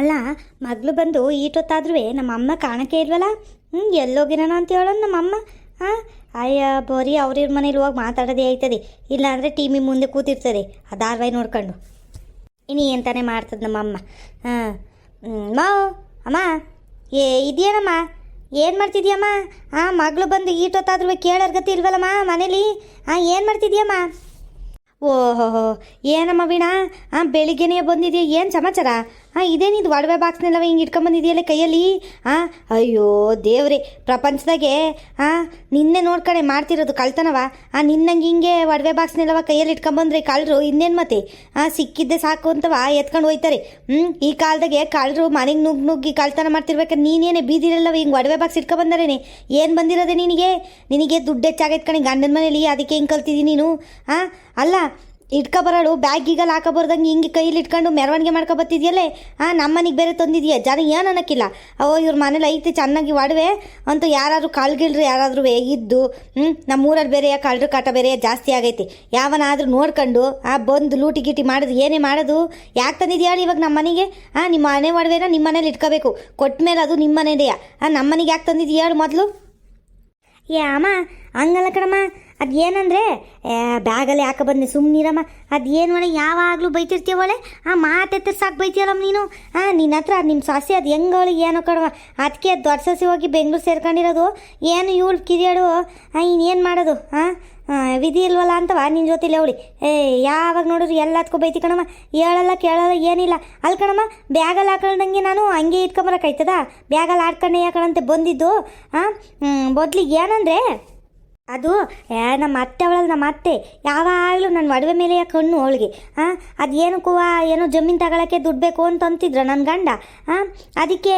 ಅಲ್ಲ, ಮಗಳು ಬಂದು ಈಟೊತ್ತಾದ್ರೂ ನಮ್ಮ ಅಮ್ಮ ಕಾಣಕ್ಕೆ ಇಲ್ವಲ್ಲ ಹ್ಞೂ ಎಲ್ಲೋಗಿರೋಣ ಅಂತ ಹೇಳೋಣ ನಮ್ಮಮ್ಮ ಹಾಂ ಅಯ್ಯ, ಬರೀ ಅವ್ರಿವ್ರ ಮನೇಲಿ ಹೋಗಿ ಮಾತಾಡೋದೇ ಆಯ್ತದೆ ಇಲ್ಲಾಂದರೆ ಟಿ ವಿ ಮುಂದೆ ಕೂತಿರ್ತದೆ. ಆ ಧಾರಾವಾಹಿ ನೋಡ್ಕೊಂಡು. ಇನ್ನು ಎಂತಾನೆ ಮಾಡ್ತದೆ ನಮ್ಮಮ್ಮ ಹಾಂ ಮಾವು ಅಮ್ಮ, ಏ, ಇದೆಯೇನಮ್ಮ? ಏನು ಮಾಡ್ತಿದ್ಯಮ್ಮ? ಹಾಂ ಮಗಳು ಬಂದು ಈಟೊತ್ತಾದ್ರೂ ಕೇಳೋರ್ ಗತಿ ಇಲ್ವಲ್ಲಮ್ಮ ಮನೇಲಿ? ಹಾಂ ಏನು ಮಾಡ್ತಿದ್ಯಮ್ಮ? ಓಹೋ ಏನಮ್ಮ ವೀಣಾ? ಹಾಂ ಬೆಳಿಗ್ಗೆನೇ ಬಂದಿದೆಯಾ? ಏನು ಸಮಾಚಾರ? ಹಾಂ ಇದೇನಿದು ಒಡವೆ ಬಾಕ್ಸ್ನೆಲ್ಲವ ಹಿಂಗೆ ಇಟ್ಕೊಂಬಂದಿದೆಯಲ್ಲ ಕೈಯಲ್ಲಿ? ಹಾಂ ಅಯ್ಯೋ ದೇವ್ರಿ, ಪ್ರಪಂಚದಾಗೆ ಹಾಂ ನಿನ್ನೆ ನೋಡ್ಕಣೆ ಮಾಡ್ತಿರೋದು ಕಳ್ತನವ. ಆ, ನಿನ್ನಂಗೆ ಹಿಂಗೆ ಒಡವೆ ಬಾಕ್ಸ್ನೆಲ್ಲವ ಕೈಯಲ್ಲಿ ಇಟ್ಕೊಂಬಂದ್ರೆ ಕಳ್ಳರು ಇನ್ನೇನು ಮತ್ತೆ? ಹಾಂ ಸಿಕ್ಕಿದ್ದೆ ಸಾಕು ಅಂತವ ಎತ್ಕೊಂಡು ಹೋಯ್ತಾರೆ. ಹ್ಞೂ ಈ ಕಾಲದಾಗೆ ಕಳ್ಳರು ಮನೆಗೆ ನುಗ್ಗಿ ನುಗ್ಗಿ ಕಳ್ತನ ಮಾಡ್ತಿರ್ಬೇಕಾದ್ರೆ ನೀನೇನೆ ಬೀದಿರಲ್ಲವ ಹಿಂಗೆ ಒಡವೆ ಬಾಕ್ಸ್ ಇಟ್ಕೊಂಬಂದರೇನೆ? ಏನು ಬಂದಿರೋದೆ ನಿನಗೆ? ನಿನಗೆ ದುಡ್ಡು ಹೆಚ್ಚಾಗೈತೆ ಕಣೆ ಗಂಡನ ಮನೇಲಿ ಅದಕ್ಕೆ ಹಿಂಗೆ ಕಲ್ತಿದ್ದೀನಿ ನೀನು? ಹಾಂ ಅಲ್ಲ ಇಟ್ಕೊ ಬರೋಳು ಬ್ಯಾಗಿಗಲ್ಲಿ ಹಾಕೋ ಬರ್ದಂಗೆ ಹಿಂಗೆ ಕೈಲಿ ಇಟ್ಕೊಂಡು ಮೆರವಣಿಗೆ ಮಾಡ್ಕೊ ಬತ್ತಿದ್ಯಲ್ಲೇ ಹಾಂ ನಮ್ಮನಿಗೆ ಮನೆಗೆ ಬೇರೆ ತಂದಿದೆಯಾ? ಜನ ಏನು ಅನ್ನೋಕ್ಕಿಲ್ಲ ಅವೋ ಇವ್ರ ಮನೇಲಿ ಐತೆ, ಚೆನ್ನಾಗಿ ಒಡವೆ ಅಂತೂ ಯಾರಾದರೂ ಕಾಲ್ಗಿಳ್ರಿ ಯಾರಾದರೂ ಇದ್ದು ಹ್ಞೂ ನಮ್ಮೂರಲ್ಲಿ ಬೇರೆ ಕಳ್ಳರು ಕಾಟ ಬೇರೆ ಜಾಸ್ತಿ ಆಗೈತಿ. ಯಾವನಾದರೂ ನೋಡ್ಕೊಂಡು, ಆ, ಬಂದು ಲೂಟಿ ಗೀಟಿ ಮಾಡೋದು ಏನೇ ಮಾಡೋದು? ಯಾಕೆ ತಂದಿದ್ಯಾ ಇವಾಗ ನಮ್ಮ ಮನೆಗೆ ಹಾಂ ನಿಮ್ಮ ಮನೆ ಒಡವೆನ ನಿಮ್ಮ ಮನೇಲಿ ಇಟ್ಕೋಬೇಕು. ಕೊಟ್ಟ ಮೇಲೆ ಅದು ನಿಮ್ಮ ಮನೆಯಾ ಹಾಂ ನಮ್ಮ ಮನೆಗೆ ಯಾಕೆ ತಂದಿದ್ಯಾ ಮೊದಲು? ಏ, ಅಮ್ಮ, ಹಂಗಲ್ಲ ಕಣಮ್ಮ. ಅದು ಏನಂದರೆ ಬ್ಯಾಗಲ್ಲಿ ಯಾಕೆ ಬಂದೆ ಸುಮ್ಮನಿರಮ್ಮ ಅದು ಏನು ಒಳ್ಳೆ ಯಾವಾಗಲೂ ಬೈತಿರ್ತೀವಳೆ ಆ ಮಾತೆತ್ತರ ಸಾಕು ಬೈತೀಯಲ್ಲಮ್ಮ ನೀನು? ಹಾಂ ನಿನ್ನ ಹತ್ರ ನಿಮ್ಮ ಸಾಸಿ, ಅದು ಹೆಂಗವಳು ಏನೋ ಕಣವ ಅದಕ್ಕೆ ದೊಡ್ಡ ಸಸಿ ಹೋಗಿ ಬೆಂಗಳೂರು ಸೇರ್ಕೊಂಡಿರೋದು. ಏನು ಇವಳು ಕಿರಿಯಾಡು ಇನ್ನೇನು ಮಾಡೋದು? ಹಾಂ ವಿಧಿ ಇಲ್ವಲ್ಲ ಅಂತವ ನಿನ್ನ ಜೊತೆಲಿ ಅವಳಿ. ಏ, ಯಾವಾಗ ನೋಡಿದ್ರು ಎಲ್ಲದಕ್ಕೂ ಬೈತಿ ಕಣಮ್ಮ. ಹೇಳಲ್ಲ, ಕೇಳಲ್ಲ, ಏನಿಲ್ಲ. ಅಲ್ಲಿ ಕಣಮ್ಮ ಬ್ಯಾಗಲ್ಲಿ ಹಾಕೊಂಡಂಗೆ ನಾನು ಹಂಗೆ ಇಟ್ಕೊಂಬರಕ್ಕಾಯ್ತದ ಬ್ಯಾಗಲ್ಲಿ ಆಡ್ಕೊಂಡೆ ಯಾಕಣಂತೆ ಬಂದಿದ್ದು? ಹಾಂ ಮೊದ್ಲಿಗೆ ಏನಂದರೆ ಅದು, ಏ, ನಮ್ಮ ಅತ್ತೆ ಅವಳಲ್ಲ, ನಮ್ಮ ಅತ್ತೆ. ಯಾವಾಗಲೂ ನನ್ನ ಒಡವೆ ಮೇಲೆ ಕಣ್ಣು ಅವಳಿಗೆ. ಹಾಂ ಅದು ಏನಕ್ಕೂ ಏನೋ ಜಮೀನು ತಗೊಳಕ್ಕೆ ದುಡ್ಡು ಬೇಕು ಅಂತ ಅಂತಿದ್ರು ನನ್ನ ಗಂಡ? ಹಾಂ ಅದಕ್ಕೆ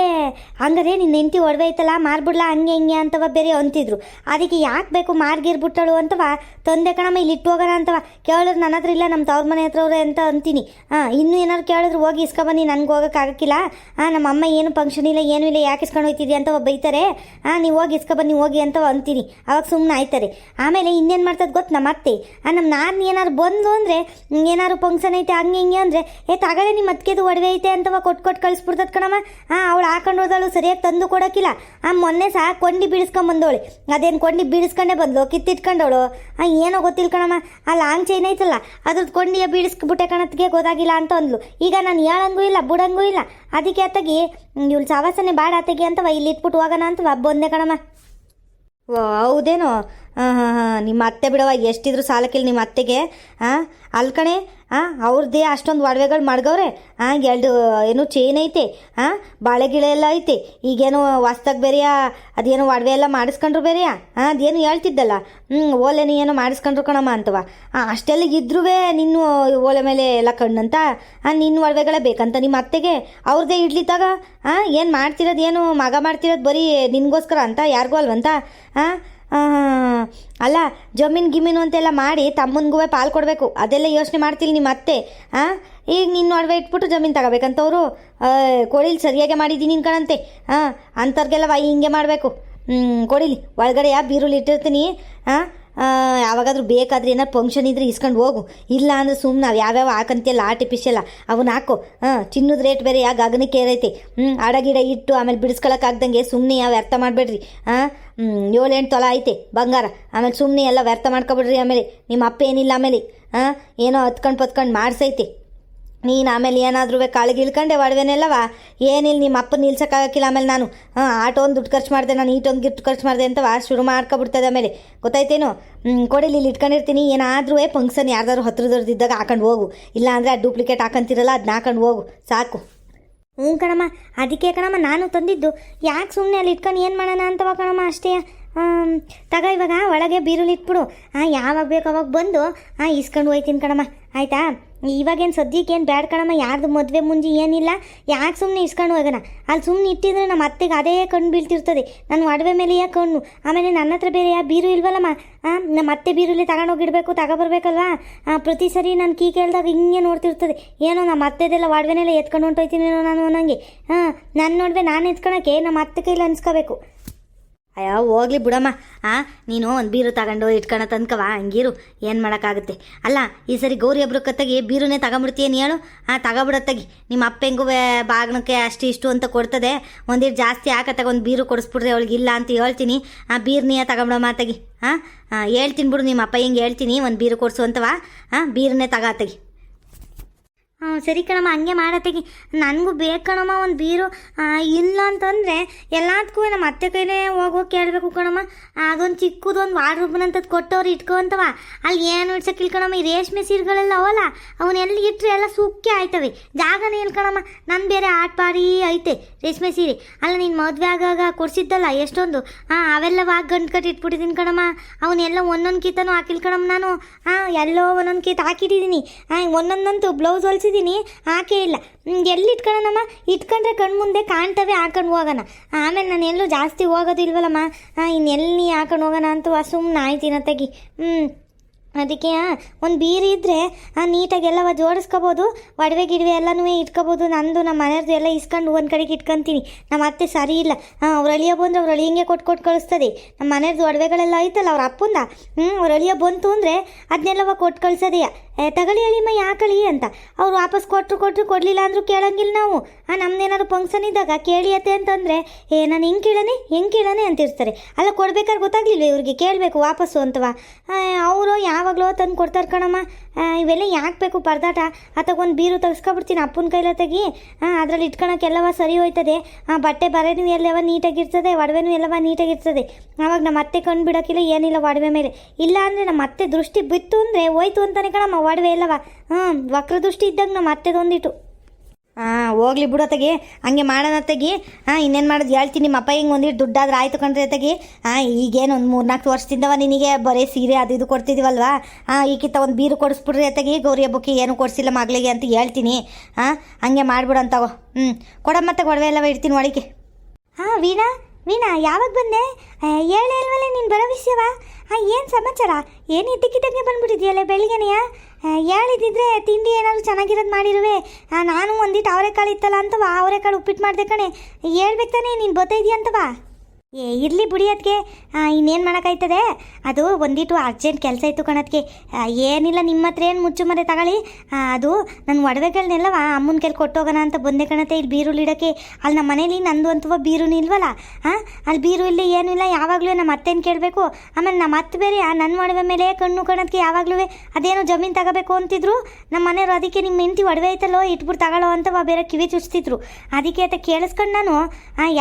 ಹಂಗಾರೆ ನಿನ್ನ ಹೆಂಡತಿ ಒಡವೆ ಐತಲ್ಲ, ಮಾರ್ಬಿಡ್ಲಾ, ಹಂಗೆ ಹಿಂಗೆ ಅಂತವ ಬೇರೆ ಅಂತಿದ್ರು. ಅದಕ್ಕೆ ಯಾಕೆ ಬೇಕು ಮಾರ್ಗಿರ್ಬಿಟ್ಟಳು ಅಂತವ? ತಂದೆ ಕಣಮ್ಮ, ಇಲ್ಲಿ ಇಟ್ಟು ಹೋಗೋಣ ಅಂತವ? ಕೇಳಿದ್ರು ನನ್ನ ಹತ್ರ ಇಲ್ಲ ನಮ್ಮ ತವ್ರ ಮನೆ ಹತ್ರ ಅವ್ರೆ ಅಂತ ಅಂತೀನಿ. ಹಾಂ ಇನ್ನೂ ಏನಾದ್ರು ಕೇಳಿದ್ರು, ಹೋಗಿ ಇಸ್ಕೊಬನ್ನಿ, ನನಗೆ ಹೋಗೋಕ್ಕಾಗಕ್ಕಿಲ್ಲ ಹಾಂ ನಮ್ಮ ಅಮ್ಮ ಏನು ಫಂಕ್ಷನ್ ಇಲ್ಲ, ಏನೂ ಇಲ್ಲ, ಯಾಕೆ ಇಸ್ಕೊಂಡು ಹೋಯ್ತಿದ್ಯಾ ಅಂತವ ಬೈತಾರೆ. ಹಾಂ ನೀವು ಹೋಗಿ ಇಸ್ಕೊಬನ್ನಿ, ಹೋಗಿ ಅಂತವ ಅಂತೀನಿ. ಅವಾಗ ಸುಮ್ಮನೆ ಆಯ್ತಾರೆ ಆಮೇಲೆ ಇನ್ನೇನು ಮಾಡ್ತದೆ ಗೊತ್ತು ನಮ್ಮ ಅತ್ತೆ. ಆ ನಮ್ಮ ನಾನು ಏನಾದ್ರು ಬಂದು ಅಂದರೆ, ಏನಾದ್ರು ಫಂಕ್ಷನ್ ಐತೆ, ಹಂಗೆ ಹಿಂಗೆ ಅಂದರೆ, ಏ ತಗೊಳ್ಳಿ ನಿಮ್ಮ ಅತ್ತಿಗೆದು ಒಡವೆ ಐತೆ ಅಂತವ ಕೊಟ್ಟು ಕೊಟ್ಟು ಕಳಿಸ್ಬಿಡ್ತದ ಕಣಮ್ಮ. ಹಾಂ ಅವಳು ಹಾಕೊಂಡು ಹೋದಳು, ಸರಿಯಾಗಿ ತಂದು ಕೊಡೋಕ್ಕಿಲ್ಲ. ಆ, ಮೊನ್ನೆ ಸಹ ಕೊಂಡಿ ಬೀಳಿಸ್ಕೊಂಬಂದವಳೆ ಅದೇನು ಕೊಂಡಿ ಬೀಳಿಸ್ಕೊಂಡೇ ಬಂದಳು ಕಿತ್ತಿಟ್ಕೊಂಡವಳು. ಹಾಂ ಏನೋ ಗೊತ್ತಿಲ್ಲ ಕಣಮ್ಮ. ಆ ಲಾಂಗ್ ಚೈನ್ ಐತಲ್ಲ ಅದ್ರದ್ದು ಕೊಂಡಿಯ ಬೀಳಿಸ್ಬಿಟ್ಟೆ ಕಣತ್ಗೆ ಗೊತ್ತಾಗಿಲ್ಲ ಅಂತ ಅಂದ್ಲು. ಈಗ ನಾನು ಹೇಳಂಗೂ ಇಲ್ಲ, ಬಿಡಂಗೂ ಇಲ್ಲ. ಅದಕ್ಕೆ ಅತ್ತಗಿ, ಇವಳು ಸವಾಸನೆ ಬಾಡ ಅತ್ತಗಿ ಅಂತವ ಇಲ್ಲಿ ಇಟ್ಬಿಟ್ಟು ಹೋಗೋಣ ಅಂತವ, ಬಂದೆ ಕಣಮ್ಮ. ಓ ಹೌದೇನೋ? ಹಾಂ ಹಾಂ ಹಾಂ. ನಿಮ್ಮ ಅತ್ತೆ ಬಿಡವ ಎಷ್ಟಿದ್ರು ಸಾಲಕ್ಕಿಲ್ಲ ನಿಮ್ಮ ಅತ್ತೆಗೆ ಹಾಂ ಅಲ್ಲಿ ಕಣೆ ಹಾಂ ಅವ್ರದ್ದೇ ಅಷ್ಟೊಂದು ಒಡವೆಗಳು ಮಾಡ್ಗವ್ರೆ. ಹಾಂ ಎರಡು ಏನು ಚೈನ್ ಐತೆ. ಹಾಂ ಬಾಳೆ ಗಿಳೆ ಎಲ್ಲ ಐತೆ. ಈಗೇನು ವಾಸ್ತಾಗ ಬೇರೆಯಾ ಅದೇನು ಒಡವೆ ಎಲ್ಲ ಮಾಡಿಸ್ಕೊಂಡ್ರು ಬೇರೆಯಾ ಹಾಂ ಅದೇನು ಹೇಳ್ತಿದ್ದಲ್ಲ. ಹ್ಞೂ ಓಲೆನು ಏನೋ ಮಾಡಿಸ್ಕೊಂಡ್ರು ಕಣಮ್ಮ ಅಂತವ. ಹಾಂ ಅಷ್ಟೆಲ್ಲ ಇದ್ರೂ ನಿನ್ನ ಓಲೆ ಮೇಲೆ ಎಲ್ಲ ಕಣ್ಣಂತ? ಹಾಂ ನಿನ್ನ ಒಡವೆಗಳೇ ಬೇಕಂತ ನಿಮ್ಮ ಅತ್ತೆಗೆ? ಅವ್ರದ್ದೇ ಇಡ್ಲಿ ತಗ ಹಾಂ ಏನು ಮಾಡ್ತಿರೋದು, ಏನು ಮಗ ಮಾಡ್ತಿರೋದು ಬರೀ ನಿನಗೋಸ್ಕರ ಅಂತ, ಯಾರಿಗೂ ಅಲ್ವಂತ? ಹಾಂ ಅಲ್ಲ, ಜಮೀನು ಗಿಮೀನು ಅಂತೆಲ್ಲ ಮಾಡಿ ತಮ್ಮನಿಗೂ ಪಾಲು ಕೊಡಬೇಕು. ಅದೆಲ್ಲ ಯೋಚನೆ ಮಾಡ್ತೀನಿ ನಿಮ್ಮ ಅತ್ತೆ ಹಾಂ? ಈಗ ನಿನ್ನ ಒಡವೆ ಇಟ್ಬಿಟ್ಟು ಜಮೀನು ತಗೋಬೇಕಂತವ್ರು. ಕೊಡಿಲಿ ಸರಿಯಾಗಿ ಮಾಡಿದ್ದೀನಿ ಕಣಂತೆ. ಹಾಂ ಅಂಥವ್ರಿಗೆಲ್ಲ ವೈ ಹಿಂಗೆ ಮಾಡಬೇಕು. ಹ್ಞೂ ಕೊಡಿಲಿ ಒಳಗಡೆ ಯಾವ ಬೀರುಲಿ ಇಟ್ಟಿರ್ತೀನಿ, ಹಾಂ? ಯಾವಾಗಾದ್ರೂ ಬೇಕಾದ್ರೆ ಏನಾರು ಫಂಕ್ಷನ್ ಇದ್ರೆ ಇಸ್ಕೊಂಡು ಹೋಗು. ಇಲ್ಲ ಅಂದ್ರೆ ಸುಮ್ಮನೆ ನಾವು ಯಾವ್ಯಾವ ಹಾಕಂತಿಯಲ್ಲ ಆರ್ಟಿಫಿಷಿಯಲ್ಲ ಅವನ್ನ ಹಾಕು. ಹಾಂ ಚಿನ್ನದ ರೇಟ್ ಬೇರೆ ಯಾ ಗಗನಕ್ಕೆ ಏರೈತೆ ಹ್ಞೂ ಅಡಗಿಡ ಇಟ್ಟು ಆಮೇಲೆ ಬಿಡಿಸ್ಕೊಳಕ್ಕಾಗ್ದಂಗೆ ಸುಮ್ಮನೆ ಯಾವ ವ್ಯರ್ಥ ಮಾಡಬೇಡ್ರಿ. ಹಾಂ ಏಳೆಂಟು ತೊಲ ಐತೆ ಬಂಗಾರ. ಆಮೇಲೆ ಸುಮ್ಮನೆ ಎಲ್ಲ ವ್ಯರ್ಥ ಮಾಡ್ಕೊಬಿಡ್ರಿ ಆಮೇಲೆ. ನಿಮ್ಮ ಅಪ್ಪ ಏನಿಲ್ಲ ಆಮೇಲೆ. ಹಾಂ ಏನೋ ಹತ್ಕೊಂಡು ಪತ್ಕೊಂಡು ಮಾಡಿಸೈತೆ. ನೀನು ಆಮೇಲೆ ಏನಾದ್ರೂ ಕಾಳಿಗೆ ಇಳ್ಕೊಂಡೆ ಒಡವೆನೆಲ್ಲವ? ಏನಿಲ್ಲ ನಿಮ್ಮ ಅಪ್ಪ ನಿಲ್ಸೋಕ್ಕಾಗಕ್ಕಿಲ್ಲ ಆಮೇಲೆ ನಾನು? ಹಾಂ ಆಟೋ ಒಂದು ದುಡ್ಡು ಖರ್ಚು ಮಾಡಿದೆ, ನಾನು ಈಟೊಂದು ಗಿಫ್ಟ್ ಖರ್ಚು ಮಾಡಿದೆ ಅಂತವ? ಶುರು ಮಾಡ್ಕೊಬಿಡ್ತದೆ ಆಮೇಲೆ. ಗೊತ್ತಾಯ್ತೇನು? ಹ್ಞೂ ಕೊಡಿ ಇಲ್ಲಿ ಇಟ್ಕೊಂಡಿರ್ತೀನಿ. ಏನಾದರೂ ಫಂಕ್ಷನ್ ಯಾರ್ದಾದ್ರು ಹತ್ರದವ್ರದ್ದಿದ್ದಾಗ ಹಾಕೊಂಡು ಹೋಗು. ಇಲ್ಲಾಂದರೆ ಆ ಡೂಪ್ಲಿಕೇಟ್ ಹಾಕಂತಿರಲ್ಲ ಅದನ್ನ ಹಾಕೊಂಡು ಹೋಗು. ಸಾಕು. ಹ್ಞೂ ಕಣಮ್ಮ, ಅದಕ್ಕೆ ಕಣಮ್ಮ, ನಾನು ತಂದಿದ್ದು. ಯಾಕೆ ಸುಮ್ಮನೆ ಅಲ್ಲಿ ಇಟ್ಕೊಂಡು ಏನು ಮಾಡೋಣ ಅಂತವ ಕಣಮ್ಮ ಅಷ್ಟೇ? ತಗೋ ಇವಾಗ, ಒಳಗೆ ಬೀರುಲಿ ಇಟ್ಬಿಡು. ಯಾವಾಗ ಬೇಕು ಅವಾಗ ಬಂದು ಹಾಂ ಇಸ್ಕೊಂಡು ಹೋಯ್ತೀನಿ ಕಣಮ್ಮ. ಆಯಿತಾ? ಇವಾಗೇನು ಸದ್ಯಕ್ಕೆ ಏನು ಬ್ಯಾಡ್ ಕಣಮ್ಮ? ಯಾರ್ದು ಮದುವೆ ಮುಂಜಿ ಏನಿಲ್ಲ? ಯಾಕೆ ಸುಮ್ಮನೆ ಇಸ್ಕೊಂಡು ಹೋಗೋಣ ಅಲ್ಲಿ ಸುಮ್ಮನೆ ಇಟ್ಟಿದ್ರೆ ನಮ್ಮ ಅತ್ತೆಗೆ ಅದೇ ಕಣ್ಣು ಬೀಳ್ತಿರ್ತದೆ. ನನ್ನ ಒಡವೆ ಮೇಲೆ ಯಾ ಕಣ್ಣು? ಆಮೇಲೆ ನನ್ನ ಹತ್ರ ಬೇರೆ ಯಾ ಬೀರು ಇಲ್ವಲ್ಲಮ್ಮ? ನಮ್ಮ ಅತ್ತೆ ಬೀರುಲಿ ತಗೊಂಡೋಗಿಡ್ಬೇಕು ತಗೊಬರ್ಬೇಕಲ್ವಾ? ಪ್ರತಿ ಸರಿ ನಾನು ಕೀ ಕೇಳಿದಾಗ ಹಿಂಗೆ ನೋಡ್ತಿರ್ತದೆ. ಏನೋ ನಮ್ಮ ಅತ್ತೆದೆಲ್ಲ ಒಡವೆನೆಲ್ಲ ಎತ್ಕೊಂಡು ಹೊಂಟೋಯ್ತೀನೇನೋ ನಾನು ಅನ್ನೋಂಗೆ. ಹಾಂ ನಾನು ನೋಡಿದೆ ನಾನು ಎತ್ಕೊಳಕ್ಕೆ ನಮ್ಮ ಅತ್ತೆ ಕೈಲಿ ಅನ್ಸ್ಕೋಬೇಕು. ಅಯ್ಯೋ, ಹೋಗ್ಲಿ ಬಿಡಮ್ಮ. ಆ, ನೀನು ಒಂದು ಬೀರು ತಗೊಂಡು ಇಟ್ಕೊಳ ತನ್ಕವ ಹಂಗೀರು. ಏನು ಮಾಡೋಕ್ಕಾಗುತ್ತೆ? ಅಲ್ಲ, ಈ ಸರಿ ಗೌರಿ ಹಬ್ಬರ ಕತ್ತಾಗಿ ಬೀರುನೇ ತಗೊಂಬಿಡ್ತೀಯ ನೀ ಹೇಳು ಹಾಂ ತಗೊಬಿಡತ್ತಾಗಿ ನಿಮ್ಮ ಅಪ್ಪ ಹೆಂಗೂ ಬಾಗ್ನಕ್ಕೆ ಅಷ್ಟು ಇಷ್ಟು ಅಂತ ಕೊಡ್ತದೆ. ಒಂದಿರು ಜಾಸ್ತಿ ಹಾಕತ್ತಾಗ ಒಂದು ಬೀರು ಕೊಡಿಸ್ಬಿಡ್ರಿ, ಅವಳಿಗೆ ಇಲ್ಲ ಅಂತ ಹೇಳ್ತೀನಿ. ಆ, ಬೀರ್ನೇ ತಗೊಂಬಿಡಮ್ಮ ತಗಿ. ಹಾಂ ಹೇಳ್ತೀನಿ ಬಿಡು, ನಿಮ್ಮ ಅಪ್ಪ ಹೆಂಗೆ ಹೇಳ್ತೀನಿ, ಒಂದು ಬೀರು ಕೊಡಿಸು ಅಂತವಾ ಹಾಂ ಬೀರನ್ನೇ ತಗಾತಗಿ ಹಾಂ ಸರಿ ಕಣಮ್ಮ, ಹಂಗೆ ಮಾಡತ್ತೆಗಿ ನನಗೂ ಬೇಕು ಕಣಮ್ಮ, ಒಂದು ಬೀರು. ಇಲ್ಲ ಅಂತಂದರೆ ಎಲ್ಲದಕ್ಕೂ ನಮ್ಮ ಅತ್ತೆ ಕೈಲೇ ಹೋಗೋ ಕೇಳಬೇಕು ಕಣಮ್ಮ. ಅದೊಂದು ಚಿಕ್ಕದು, ಒಂದು ವಾರ್ಡ್ರೂಬ್ನ ಅಂತದ್ದು ಕೊಟ್ಟವ್ರು ಇಟ್ಕೊಂತವ. ಅಲ್ಲಿ ಏನು ಇಡ್ಸಕ್ಕಿಲ್ಲ ಕಣಮ್ಮ, ಈ ರೇಷ್ಮೆ ಸೀರೆಗಳೆಲ್ಲ ಅವಲ್ಲ ಅವನ್ನ ಎಲ್ಲಿ ಇಟ್ಟರೆ ಎಲ್ಲ ಸುಕ್ಕಿ ಆಯ್ತವೆ. ಜಾಗನೇ ಇಲ್ಲ ಕಣಮ್ಮ ನನ್ನ ಬೇರೆ ಆಟ ಪಾಡಿ ಐತೆ ರೇಷ್ಮೆ ಸೀರೆ. ಅಲ್ಲ, ನೀನು ಮದುವೆ ಆಗಾಗ ಕೊಡಿಸಿದ್ದಲ್ಲ ಎಷ್ಟೊಂದು? ಹಾಂ ಅವೆಲ್ಲ ವಾಗ ಗಂಟು ಕಟ್ಟಿ ಇಟ್ಬಿಟ್ಟಿದ್ದೀನಿ ಕಣಮ್ಮ. ಅವನ್ನೆಲ್ಲ ಒಂದೊಂದು ಕಿತ್ತನೂ ಹಾಕಿಲ್ ಕಣಮ್ಮ ನಾನು. ಹಾಂ ಎಲ್ಲೋ ಒಂದೊಂದು ಕೀತ ಹಾಕಿಟ್ಟಿದ್ದೀನಿ ಹಾಂ ಒಂದೊಂದಂತೂ ಬ್ಲೌಸ್ ಹೊಲ್ಸಿದ್ದೀನಿ ಹಾಕೇ ಇಲ್ಲ. ಎಲ್ಲಿ ಇಟ್ಕೊಳ್ಳೋಣಮ್ಮ ಇಟ್ಕೊಂಡ್ರೆ ಕಣ್ಣು ಮುಂದೆ ಕಾಣ್ತವೆ ಹಾಕೊಂಡು ಹೋಗೋಣ. ಆಮೇಲೆ ನಾನು ಎಲ್ಲೂ ಜಾಸ್ತಿ ಹೋಗೋದಿಲ್ವಲ್ಲಮ್ಮ? ಹಾಂ ಇನ್ನೆಲ್ಲಿ ಹಾಕೊಂಡು ಹೋಗೋಣ ಅಂತ ಸುಮ್ಮನೆ ಆಯ್ತಿನ ತೆಗಿ. ಹ್ಞೂ ಅದಕ್ಕೆ ಒಂದು ಬೀರಿ ಇದ್ದರೆ ನೀಟಾಗಿ ಎಲ್ಲವ ಜೋಡಿಸ್ಕೋಬೋದು. ಒಡವೆ ಗಿಡವೆ ಎಲ್ಲನೂ ಇಟ್ಕೋಬೋದು. ನಂದು ನಮ್ಮ ಮನೆಯವ್ರದ್ದು ಎಲ್ಲ ಇಸ್ಕೊಂಡು ಒಂದು ಕಡೆಗೆ ಇಟ್ಕೊತೀನಿ. ನಮ್ಮ ಅತ್ತೆ ಸರಿ ಇಲ್ಲ. ಅವ್ರ ಅಳಿಯ ಬಂದ್ರೆ ಅವ್ರು ಅಳಿಯಂಗೆ ಕೊಟ್ಟು ಕೊಟ್ಟು ಕಳಿಸ್ತದೆ. ನಮ್ಮ ಮನೆಯವ್ರದ್ದು ಒಡವೆಗಳೆಲ್ಲ ಐತಲ್ಲ, ಅವ್ರ ಅಪ್ಪಂದ? ಹ್ಞೂ ಅವ್ರು ಅಳಿಯೋ ಬಂತು ಅಂದರೆ ಅದನ್ನೆಲ್ಲವ ಕೊಟ್ಟು ಕಳ್ಸೋದೆಯ? ತಗೊಳ್ಳಿ ಅಳಿಮ್ಮ ಯಾಕಳಿ ಅಂತ. ಅವ್ರು ವಾಪಸ್ ಕೊಟ್ಟರು ಕೊಟ್ಟರು ಕೊಡಲಿಲ್ಲ ಅಂದರೂ ಕೇಳಂಗಿಲ್ಲ ನಾವು. ಆ, ನಮ್ದೇನಾದ್ರು ಫಂಕ್ಷನ್ ಇದ್ದಾಗ ಕೇಳಿಯತ್ತೆ ಅಂತಂದರೆ, ಏ, ನಾನು ಹೆಂಗೆ ಕೇಳನೆ ಹೆಂಗೆ ಕೇಳನೆ ಅಂತಿರ್ತಾರೆ. ಅಲ್ಲ, ಕೊಡ್ಬೇಕಾದ್ರೆ ಗೊತ್ತಾಗ್ಲಿಲ್ವ ಇವ್ರಿಗೆ? ಕೇಳಬೇಕು, ವಾಪಸ್ಸು ಅಂತವಾ ಅವರು ಯಾವಾಗಲೋ ತಂದು ಕೊಡ್ತಾರೆ ಕಣಮ್ಮ. ಇವೆಲ್ಲ ಯಾಕೆ ಬೇಕು ಪರದಾಟ? ಒಂದು ಬೀರು ತೆಗೆಸ್ಕೊಬಿಡ್ತೀನಿ ಅಪ್ಪನ ಕೈಲ ತೆಗಿ. ಅದರಲ್ಲಿ ಇಟ್ಕೊಳಕ್ಕೆ ಎಲ್ಲವ ಸರಿ ಹೋಯ್ತದೆ. ಬಟ್ಟೆ ಬರೆನೂ ಎಲ್ಲವ ನೀಟಾಗಿರ್ತದೆ, ಒಡವೆನೂ ಎಲ್ಲವ ನೀಟಾಗಿರ್ತದೆ. ಆವಾಗ ನಮ್ಮ ಅತ್ತೆ ಕಣ್ಣು ಬಿಡೋಕ್ಕಿಲ್ಲ ಏನಿಲ್ಲ ಒಡವೆ ಮೇಲೆ. ಇಲ್ಲ ಅಂದರೆ ನಮ್ಮ ಅತ್ತೆ ದೃಷ್ಟಿ ಬಿತ್ತು ಅಂದರೆ ಹೋಯ್ತು ಅಂತಾನೆ ಕಣಮ್ಮ, ಒಡವೆ ಎಲ್ಲವ. ಹ್ಞೂ ವಕ್ರ ದೃಷ್ಟಿ ಇದ್ದಾಗ ನಮ್ಮ ಅತ್ತೆದೊಂದಿಟ್ಟು ಹಾಂ ಹೋಗ್ಲಿ ಬಿಡೋ ತೆಗಿ ಹಂಗೆ ಮಾಡೋಣ ತೆಗಿ ಹಾಂ ಇನ್ನೇನು ಮಾಡೋದು ಹೇಳ್ತೀನಿ. ನಿಮ್ಮ ಅಪ್ಪ ಹಿಂಗೆ ಒಂದಿಟ್ಟು ದುಡ್ಡಾದ್ರೆ ಆಯ್ತು ಕಣ್ರಿ ತೆಗಿ ಹಾಂ ಈಗೇನು ಒಂದು ಮೂರು ನಾಲ್ಕು ವರ್ಷದಿಂದವ ನಿನಗೆ ಬರೀ ಸೀರೆ ಅದು ಇದು ಕೊಡ್ತಿದ್ದೀವಲ್ವಾ ಹಾಂ ಈಗಿತ್ತ ಒಂದು ಬೀರು ಕೊಡಿಸ್ಬಿಡ್ರಿ ಅತ್ತಗಿ. ಗೌರಿ ಹಬ್ಬಕ್ಕೆ ಏನು ಕೊಡಿಸಿಲ್ಲ ಮಗಳಿಗೆ ಅಂತ ಹೇಳ್ತೀನಿ. ಹಾಂ ಹಂಗೆ ಮಾಡ್ಬಿಡು ಅಂತ ಹ್ಞೂ ಮತ್ತೆ ಒಡವೆ ಎಲ್ಲವ ಇಡ್ತೀನಿ ಒಳಗೆ. ಹಾಂ ವೀಣಾ ವೀಣಾ, ಯಾವಾಗ ಬಂದೆ? ಹೇಳಿ ಇಲ್ವಲ್ಲ ನೀನು ಬರೋ ವಿಷಯವಾ? ಹಾಂ ಏನು ಸಮಾಚಾರ? ಏನು ಇದ್ದಕ್ಕಿದ್ದಂಗೆ ಬಂದ್ಬಿಟ್ಟಿದ್ಯಲ್ಲ ಬೆಳಿಗ್ಗೆನೆಯ ಹೇಳಿದಿದ್ರೆ ತಿಂಡಿ ಏನಾದರೂ ಚೆನ್ನಾಗಿರೋದು ಮಾಡಿರುವೆ. ನಾನು ಒಂದಿಟ್ಟು ಅವರೆಕಾಳು ಇತ್ತಲ್ಲ ಅಂತವಾ, ಅವರೆಕಾಳು ಉಪ್ಪಿಟ್ಟು ಮಾಡಿದೆ ಕಣೆ. ಹೇಳ್ಬೇಕು ತಾನೇ, ನೀನು ಬರ್ತಾ ಇದೆಯಂತವ ಏ, ಇರಲಿ ಬಿಡಿ ಅದಕ್ಕೆ ಇನ್ನೇನು ಮಾಡೋಕ್ಕಾಯ್ತದೆ? ಅದು ಒಂದಿಟ್ಟು ಅರ್ಜೆಂಟ್ ಕೆಲಸ ಇತ್ತು ಕಣದಕ್ಕೆ ಏನಿಲ್ಲ ನಿಮ್ಮ ಹತ್ರ ಏನು ಮುಚ್ಚು ಮರೆ ತಗೊಳ್ಳಿ ಅದು ನನ್ನ ಒಡವೆಗಳನ್ನೆಲ್ಲವ ಅಮ್ಮನ ಕೈಲಿ ಕೊಟ್ಟೋಗೋಣ ಅಂತ ಬಂದೆ ಕಣತೆ ಇಲ್ಲಿ ಬೀರುಳ್ಳಿ ಇಡೋಕ್ಕೆ. ಅಲ್ಲಿ ನಮ್ಮ ಮನೇಲಿ ನಂದು ಅಂತವ ಬೀರುನು ಇಲ್ವಲ್ಲ? ಹಾಂ ಅಲ್ಲಿ ಬೀರು ಇಲ್ಲಿ ಏನೂ ಇಲ್ಲ, ಯಾವಾಗಲೂ ನಮ್ಮ ಅತ್ತೇನು ಕೇಳಬೇಕು. ಆಮೇಲೆ ನಮ್ಮ ಅತ್ತೆ ಬೇರೆ ನನ್ನ ಒಡವೆ ಮೇಲೆ ಕಣ್ಣು ಕಣದಕ್ಕೆ ಯಾವಾಗಲೂ ಅದೇನೋ ಜಮೀನು ತಗೋಬೇಕು ಅಂತಿದ್ರು. ನಮ್ಮ ಮನೆಯವರು ಅದಕ್ಕೆ ನಿಮ್ಮ ಹೆಂಡತಿ ಒಡವೆ ಐತಲ್ಲೋ ಇಟ್ಬಿಟ್ಟು ತಗೊಳ್ಳೋ ಅಂತವ ಬೇರೆ ಕಿವಿ ಚುಚ್ತಿದ್ರು. ಅದಕ್ಕೆ ಅಂತ ಕೇಳಿಸ್ಕೊಂಡು ನಾನು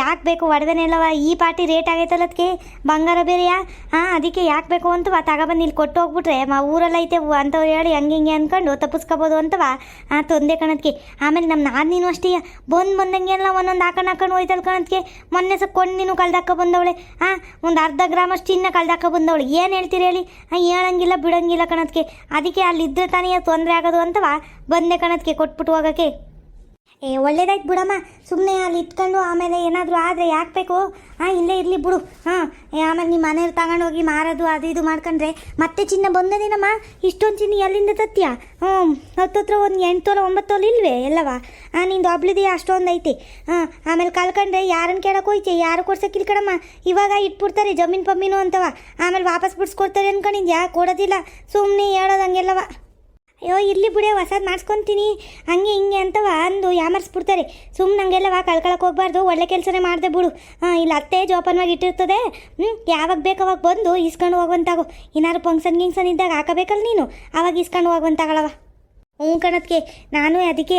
ಯಾಕೆ ಬೇಕು ಒಡವೆನೆಲ್ಲವ ಈ ಪಾಟಿ ರೇಟ್ ಆಗೈತಲ್ಲ ಅದಕ್ಕೆ ಬಂಗಾರ ಬೇರೆಯಾ? ಹಾಂ, ಅದಕ್ಕೆ ಯಾಕೆ ಬೇಕು ಅಂತವ ತಗೊಬಂದು ಇಲ್ಲಿ ಕೊಟ್ಟು ಹೋಗ್ಬಿಟ್ರೆ, ಮಾ ಊರಲ್ಲಿ ಐತೆ, ಊ- ಅಂತ ಹೇಳಿ ಹಂಗೆ ಹಿಂಗೆ ಅಂದ್ಕೊಂಡು ತಪ್ಪಿಸ್ಕೋಬೋದು ಅಂತವ ಹಾಂ ತೊಂದೆ ಕಣದ್ಕೆ ಆಮೇಲೆ ನಮ್ಮ ನಾನು ನೀನು ಅಷ್ಟೇ, ಬಂದು ಬಂದಂಗೆ ಎಲ್ಲ ಒಂದೊಂದು ಹಾಕೊಂಡು ಹಾಕೊಂಡು ಹೋಯ್ತಲ್ ಕಣದ್ಕೆ ಮೊನ್ನೆ ಸಹ ಕೊಂಡು ನೀನು ಕಳ್ದಾಕ ಬಂದವಳೆ ಹಾಂ ಒಂದು ಅರ್ಧ ಗ್ರಾಮ್ ಅಷ್ಟು ಇನ್ನೂ ಕಳ್ದಾಕ ಬಂದವಳು. ಏನು ಹೇಳ್ತೀರಿ ಹೇಳಿ? ಹಾಂ ಹೇಳಂಗಿಲ್ಲ, ಬಿಡಂಗಿಲ್ಲ ಕಣದ್ಕೆ ಅದಕ್ಕೆ ಅಲ್ಲಿದ್ದರೆ ತಾನೇ ತೊಂದರೆ ಆಗೋದು ಅಂತವ ಬಂದೆ ಕಣದ್ಕೆ ಕೊಟ್ಬಿಟ್ಟು ಹೋಗೋಕ್ಕೆ. ಏ, ಒಳ್ಳೇದಾಯ್ತು ಬಿಡಮ್ಮ. ಸುಮ್ಮನೆ ಅಲ್ಲಿ ಇಟ್ಕೊಂಡು ಆಮೇಲೆ ಏನಾದರೂ ಆದರೆ ಯಾಕೆ ಬೇಕು? ಹಾಂ, ಇಲ್ಲೇ ಇರಲಿ ಬಿಡು. ಹಾಂ ಆಮೇಲೆ ನಿಮ್ಮ ಮನೇಲಿ ತಗೊಂಡು ಹೋಗಿ ಮಾರೋದು, ಅದು ಇದು ಮಾಡ್ಕೊಂಡ್ರೆ ಮತ್ತೆ ಚಿನ್ನ ಬಂದದೇನಮ್ಮ ಇಷ್ಟೊಂದು ಚಿನ್ನ ಎಲ್ಲಿಂದ ತತ್ತೀಯ ಹ್ಞೂ ಹತ್ತತ್ರ ಒಂದು ಎಂಟು ತೊಲೆ ಒಂಬತ್ತು ತೊಲೆ ಇಲ್ವೇ? ಎಲ್ಲವ? ಹಾಂ ನಿಂದು ಒಬ್ಳಿದೆಯಾ ಅಷ್ಟೊಂದು ಐತಿ. ಹಾಂ, ಆಮೇಲೆ ಕಳ್ಕೊಂಡ್ರೆ ಯಾರನ್ನು ಕೇಳಕ್ಕೆ ಹೋಯ್ತೆ? ಯಾರು ಕೊಡ್ಸಕ್ಕಿಲ್ಲ ಕಣಮ್ಮ? ಇವಾಗ ಇಟ್ಬಿಡ್ತಾರೆ, ಜಮೀನು ಪಮ್ಮೀನು ಅಂತವ. ಆಮೇಲೆ ವಾಪಸ್ ಬಿಡಿಸ್ಕೊಡ್ತಾರೆ ಅನ್ಕೊಂಡಿದ್ಯಾ? ಕೊಡೋದಿಲ್ಲ. ಸುಮ್ಮನೆ ಹೇಳೋದು ಹಂಗೆಲ್ಲವ. ಅಯ್ಯೋ, ಇರ್ಲಿ ಬಿಡೆ, ಹೊಸದು ಮಾಡಿಸ್ಕೊತೀನಿ. ಹಂಗೆ ಹಿಂಗೆ ಅಂತವ ಅಂದು ಯಾಮರ್ಸ್ಬಿಡ್ತಾರೆ. ಸುಮ್ಮನೆ ವಾ ಕಳ್ಕೊಳಕ್ಕೆ ಹೋಗ್ಬಾರ್ದು, ಒಳ್ಳೆ ಕೆಲಸನೇ ಮಾಡಿದೆ ಬಿಡು. ಹಾಂ, ಇಲ್ಲಿ, ಅತ್ತೆ ಜೋಪಾನವಾಗಿ ಇಟ್ಟಿರ್ತದೆ. ಹ್ಞೂ ಯಾವಾಗ ಬೇಕು ಅವಾಗ ಬಂದು ಇಸ್ಕೊಂಡು ಹೋಗುವಂತಾಗು. ಏನಾದ್ರು ಫಂಕ್ಷನ್ ಗಿಂಗ್ಸನ್ ಇದ್ದಾಗ ಹಾಕಬೇಕಲ್ಲ ನೀನು? ಅವಾಗ ಇಸ್ಕೊಂಡು ಹೋಗುವಂತಾಗಳವ ಹ್ಞೂ ಕಣದ್ಕೆ ನಾನು ಅದಕ್ಕೆ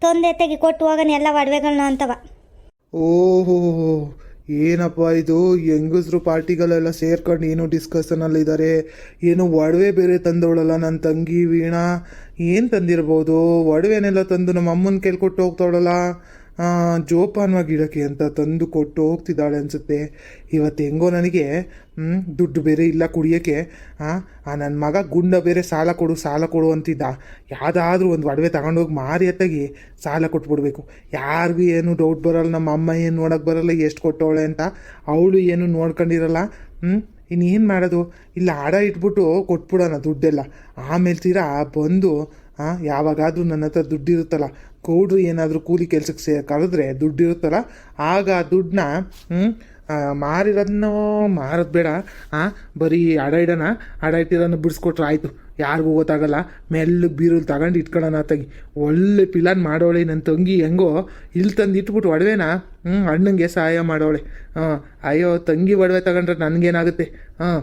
ತೊಂದರೆ ತೆಗಿ ಕೊಟ್ಟು ಹೋಗೋಣ ಎಲ್ಲ ಒಡವೆಗಳನ್ನ ಅಂತವ. ಓಹೋ ಏನಪ್ಪ ಇದು? ಹೆಂಗಸ್ರು ಪಾರ್ಟಿಗಳೆಲ್ಲ ಸೇರ್ಕೊಂಡು ಏನು ಡಿಸ್ಕಷನಲ್ಲಿದ್ದಾರೆ ಏನು ಒಡವೆ ಬೇರೆ ತಂದವಳಲ್ಲ ನನ್ನ ತಂಗಿ ವೀಣಾ? ಏನು ತಂದಿರ್ಬೋದು? ಒಡವೆನೆಲ್ಲ ತಂದು ನಮ್ಮ ಅಮ್ಮನ ಕೇಳ್ಕೊಟ್ಟು ಕೊಟ್ಟು ಹೋಗ್ತಾವಳಲ್ಲ? ಜೋಪಾನವಾಗಿ ಇಡೋಕ್ಕೆ ಅಂತ ತಂದು ಕೊಟ್ಟು ಹೋಗ್ತಿದ್ದಾಳೆ ಅನಿಸುತ್ತೆ. ಇವತ್ತು ಹೆಂಗೋ ನನಗೆ ದುಡ್ಡು ಬೇರೆ ಇಲ್ಲ ಕುಡಿಯೋಕ್ಕೆ. ಆ ನನ್ನ ಮಗ ಗುಂಡ ಬೇರೆ ಸಾಲ ಕೊಡು ಸಾಲ ಕೊಡು ಅಂತಿದ್ದ. ಯಾವುದಾದ್ರೂ ಒಂದು ಒಡವೆ ತಗೊಂಡೋಗಿ ಮಾರಿ ಎತ್ತಾಗಿ ಸಾಲ ಕೊಟ್ಬಿಡ್ಬೇಕು. ಯಾರಿಗೂ ಏನು ಡೌಟ್ ಬರೋಲ್ಲ, ನಮ್ಮ ಅಮ್ಮ ಏನು ನೋಡೋಕೆ ಬರೋಲ್ಲ, ಎಷ್ಟು ಕೊಟ್ಟವಳೆ ಅಂತ. ಅವಳು ಏನು ನೋಡ್ಕೊಂಡಿರಲ್ಲ ಹ್ಞೂ ಇನ್ನೇನು ಮಾಡೋದು? ಇಲ್ಲ ಆಡ ಇಟ್ಬಿಟ್ಟು ಕೊಟ್ಬಿಡೋಣ ದುಡ್ಡೆಲ್ಲ. ಆಮೇಲೆ ತೀರಾ ಬಂದು ಯಾವಾಗಾದರೂ ನನ್ನ ಹತ್ರ ದುಡ್ಡಿರುತ್ತಲ್ಲ ಗೌಡ್ರು ಏನಾದರೂ ಕೂಲಿ ಕೆಲಸಕ್ಕೆ ಸೇ ಕರೆದ್ರೆ ದುಡ್ಡಿರುತ್ತಲ್ಲ ಆಗ ಆ ದುಡ್ಡನ್ನ ಮಾರಿರೋದನ್ನೋ ಮಾರೋದು ಬೇಡ. ಬರೀ ಅಡ ಇಡೋಣ ಅಡ ಇಟ್ಟಿರೋನ ಬಿಡಿಸ್ಕೊಟ್ರೆ ಆಯಿತು. ಯಾರಿಗೂ ಗೊತ್ತಾಗಲ್ಲ. ಮೆಲ್ಲು ಬೀರಲ್ಲಿ ತಗೊಂಡು ಇಟ್ಕೊಳ್ಳೋಣ ತಂಗಿ ಒಳ್ಳೆ ಪಿಲಾನ್ ಮಾಡೋಳೆ ನನ್ನ ತಂಗಿ, ಹೆಂಗೋ ಇಲ್ಲಿ ತಂದು ಇಟ್ಬಿಟ್ಟು ಒಡವೆನ ಹ್ಞೂ ಅಣ್ಣಂಗೆ ಸಹಾಯ ಮಾಡೋಳೆ. ಹಾಂ ಅಯ್ಯೋ, ತಂಗಿ ಒಡವೆ ತಗೊಂಡ್ರೆ ನನಗೇನಾಗುತ್ತೆ? ಹಾಂ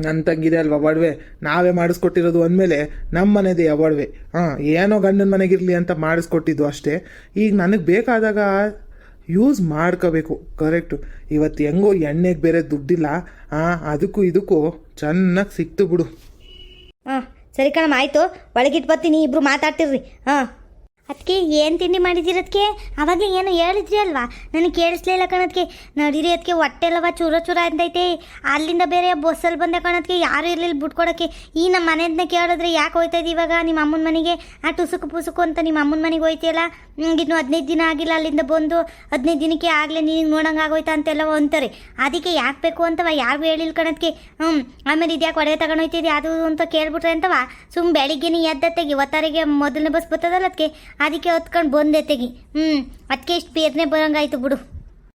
ನನ್ನ ತಂಗಿದೆ ಅಲ್ವಾ ಒಡವೆ? ನಾವೇ ಮಾಡಿಸ್ಕೊಟ್ಟಿರೋದು ಅಂದಮೇಲೆ ನಮ್ಮ ಮನೆದೆ ಒಡವೆ. ಹಾಂ, ಏನೋ ಗಂಡನ ಮನೆಗಿರಲಿ ಅಂತ ಮಾಡಿಸ್ಕೊಟ್ಟಿದ್ದು ಅಷ್ಟೇ. ಈಗ ನನಗೆ ಬೇಕಾದಾಗ ಯೂಸ್ ಮಾಡ್ಕೋಬೇಕು. ಕರೆಕ್ಟು. ಇವತ್ತು ಹೆಂಗೋ ಎಣ್ಣೆಗೆ ಬೇರೆ ದುಡ್ಡಿಲ್ಲ. ಹಾಂ ಅದಕ್ಕೂ ಇದಕ್ಕೂ ಚೆನ್ನಾಗಿ ಸಿಕ್ತು ಬಿಡು. ಹಾಂ, ಸರಿ ಕಣಮ್ಮ, ಆಯಿತು. ಒಳಗಿಟ್ಟು ಬರ್ತೀನಿ ಇಬ್ಬರು ಮಾತಾಡ್ತಿರ್ರಿ. ಹಾಂ. ಅದಕ್ಕೆ ಏನು ತಿಂಡಿ ಮಾಡಿದ್ದೀರಿ ಅದಕ್ಕೆ ಅವಾಗಲೇ ಏನೋ ಹೇಳಿದ್ರಿ ಅಲ್ವಾ? ನನಗೆ ಕೇಳಿಸ್ಲಿಲ್ಲ ಕಣದಕ್ಕೆ ನಡೀರಿ ಅದಕ್ಕೆ ಹೊಟ್ಟೆಲ್ಲವ ಚೂರ ಚೂರ ಅಂತೈತೆ ಅಲ್ಲಿಂದ ಬೇರೆ ಬಸ್ಸಲ್ಲಿ ಬಂದೆ ಕಣದಕ್ಕೆ ಯಾರು ಇರಲಿಲ್ಲ ಬಿಟ್ಕೊಡೋಕ್ಕೆ. ಈ ನಮ್ಮ ಮನೆಯಿಂದ ಕೇಳಿದ್ರೆ ಯಾಕೆ ಹೋಯ್ತಾ ಇದ್ದೀವಿ ಇವಾಗ ನಿಮ್ಮ ಅಮ್ಮನ ಮನೆಗೆ? ಆ ಟುಸುಕು ಪುಸುಕು ಅಂತ ನಿಮ್ಮ ಅಮ್ಮನ ಮನೆಗೆ ಹೋಯ್ತಿಯಲ್ಲ? ಇನ್ನು ಹದಿನೈದು ದಿನ ಆಗಿಲ್ಲ ಅಲ್ಲಿಂದ ಬಂದು. ಹದಿನೈದು ದಿನಕ್ಕೆ ಆಗಲೇ ನೀನು ನೋಡಂಗೆ ಆಗೋಯ್ತಾ ಅಂತೆಲ್ಲ ಅಂತಾರೆ ಅದಕ್ಕೆ ಯಾಕೆ ಬೇಕು ಅಂತವ ಯಾರು ಹೇಳಿಲ್ಲ ಕಣದಕ್ಕೆ ಹ್ಞೂ ಆಮೇಲೆ ಇದ್ಯಾಕೆ ಒಡವೆ ತಗೊಂಡು ಹೋಯ್ತಿದ್ದೆ ಅದು ಅಂತ ಕೇಳಿಬಿಟ್ರೆ ಅಂತವ? ಸುಮ್ ಬೆಳಿಗ್ಗೆನೇ ಎದ್ದತ್ತೆಗೆ ತೆಗಿ ಒತ್ತಾರಿಗೆ ಮೊದಲನೇ ಬಸ್ ಬರ್ತದಲ್ಲ ಅದಕ್ಕೆ ಅದಕ್ಕೆ ಹೊತ್ಕೊಂಡು ಬಂದೆ ತೆಗಿ. ಹ್ಞೂ ಅದಕ್ಕೆ ಇಷ್ಟು ಬೇರ್ನೆ ಬರೋಂಗಾಯ್ತು ಬಿಡು.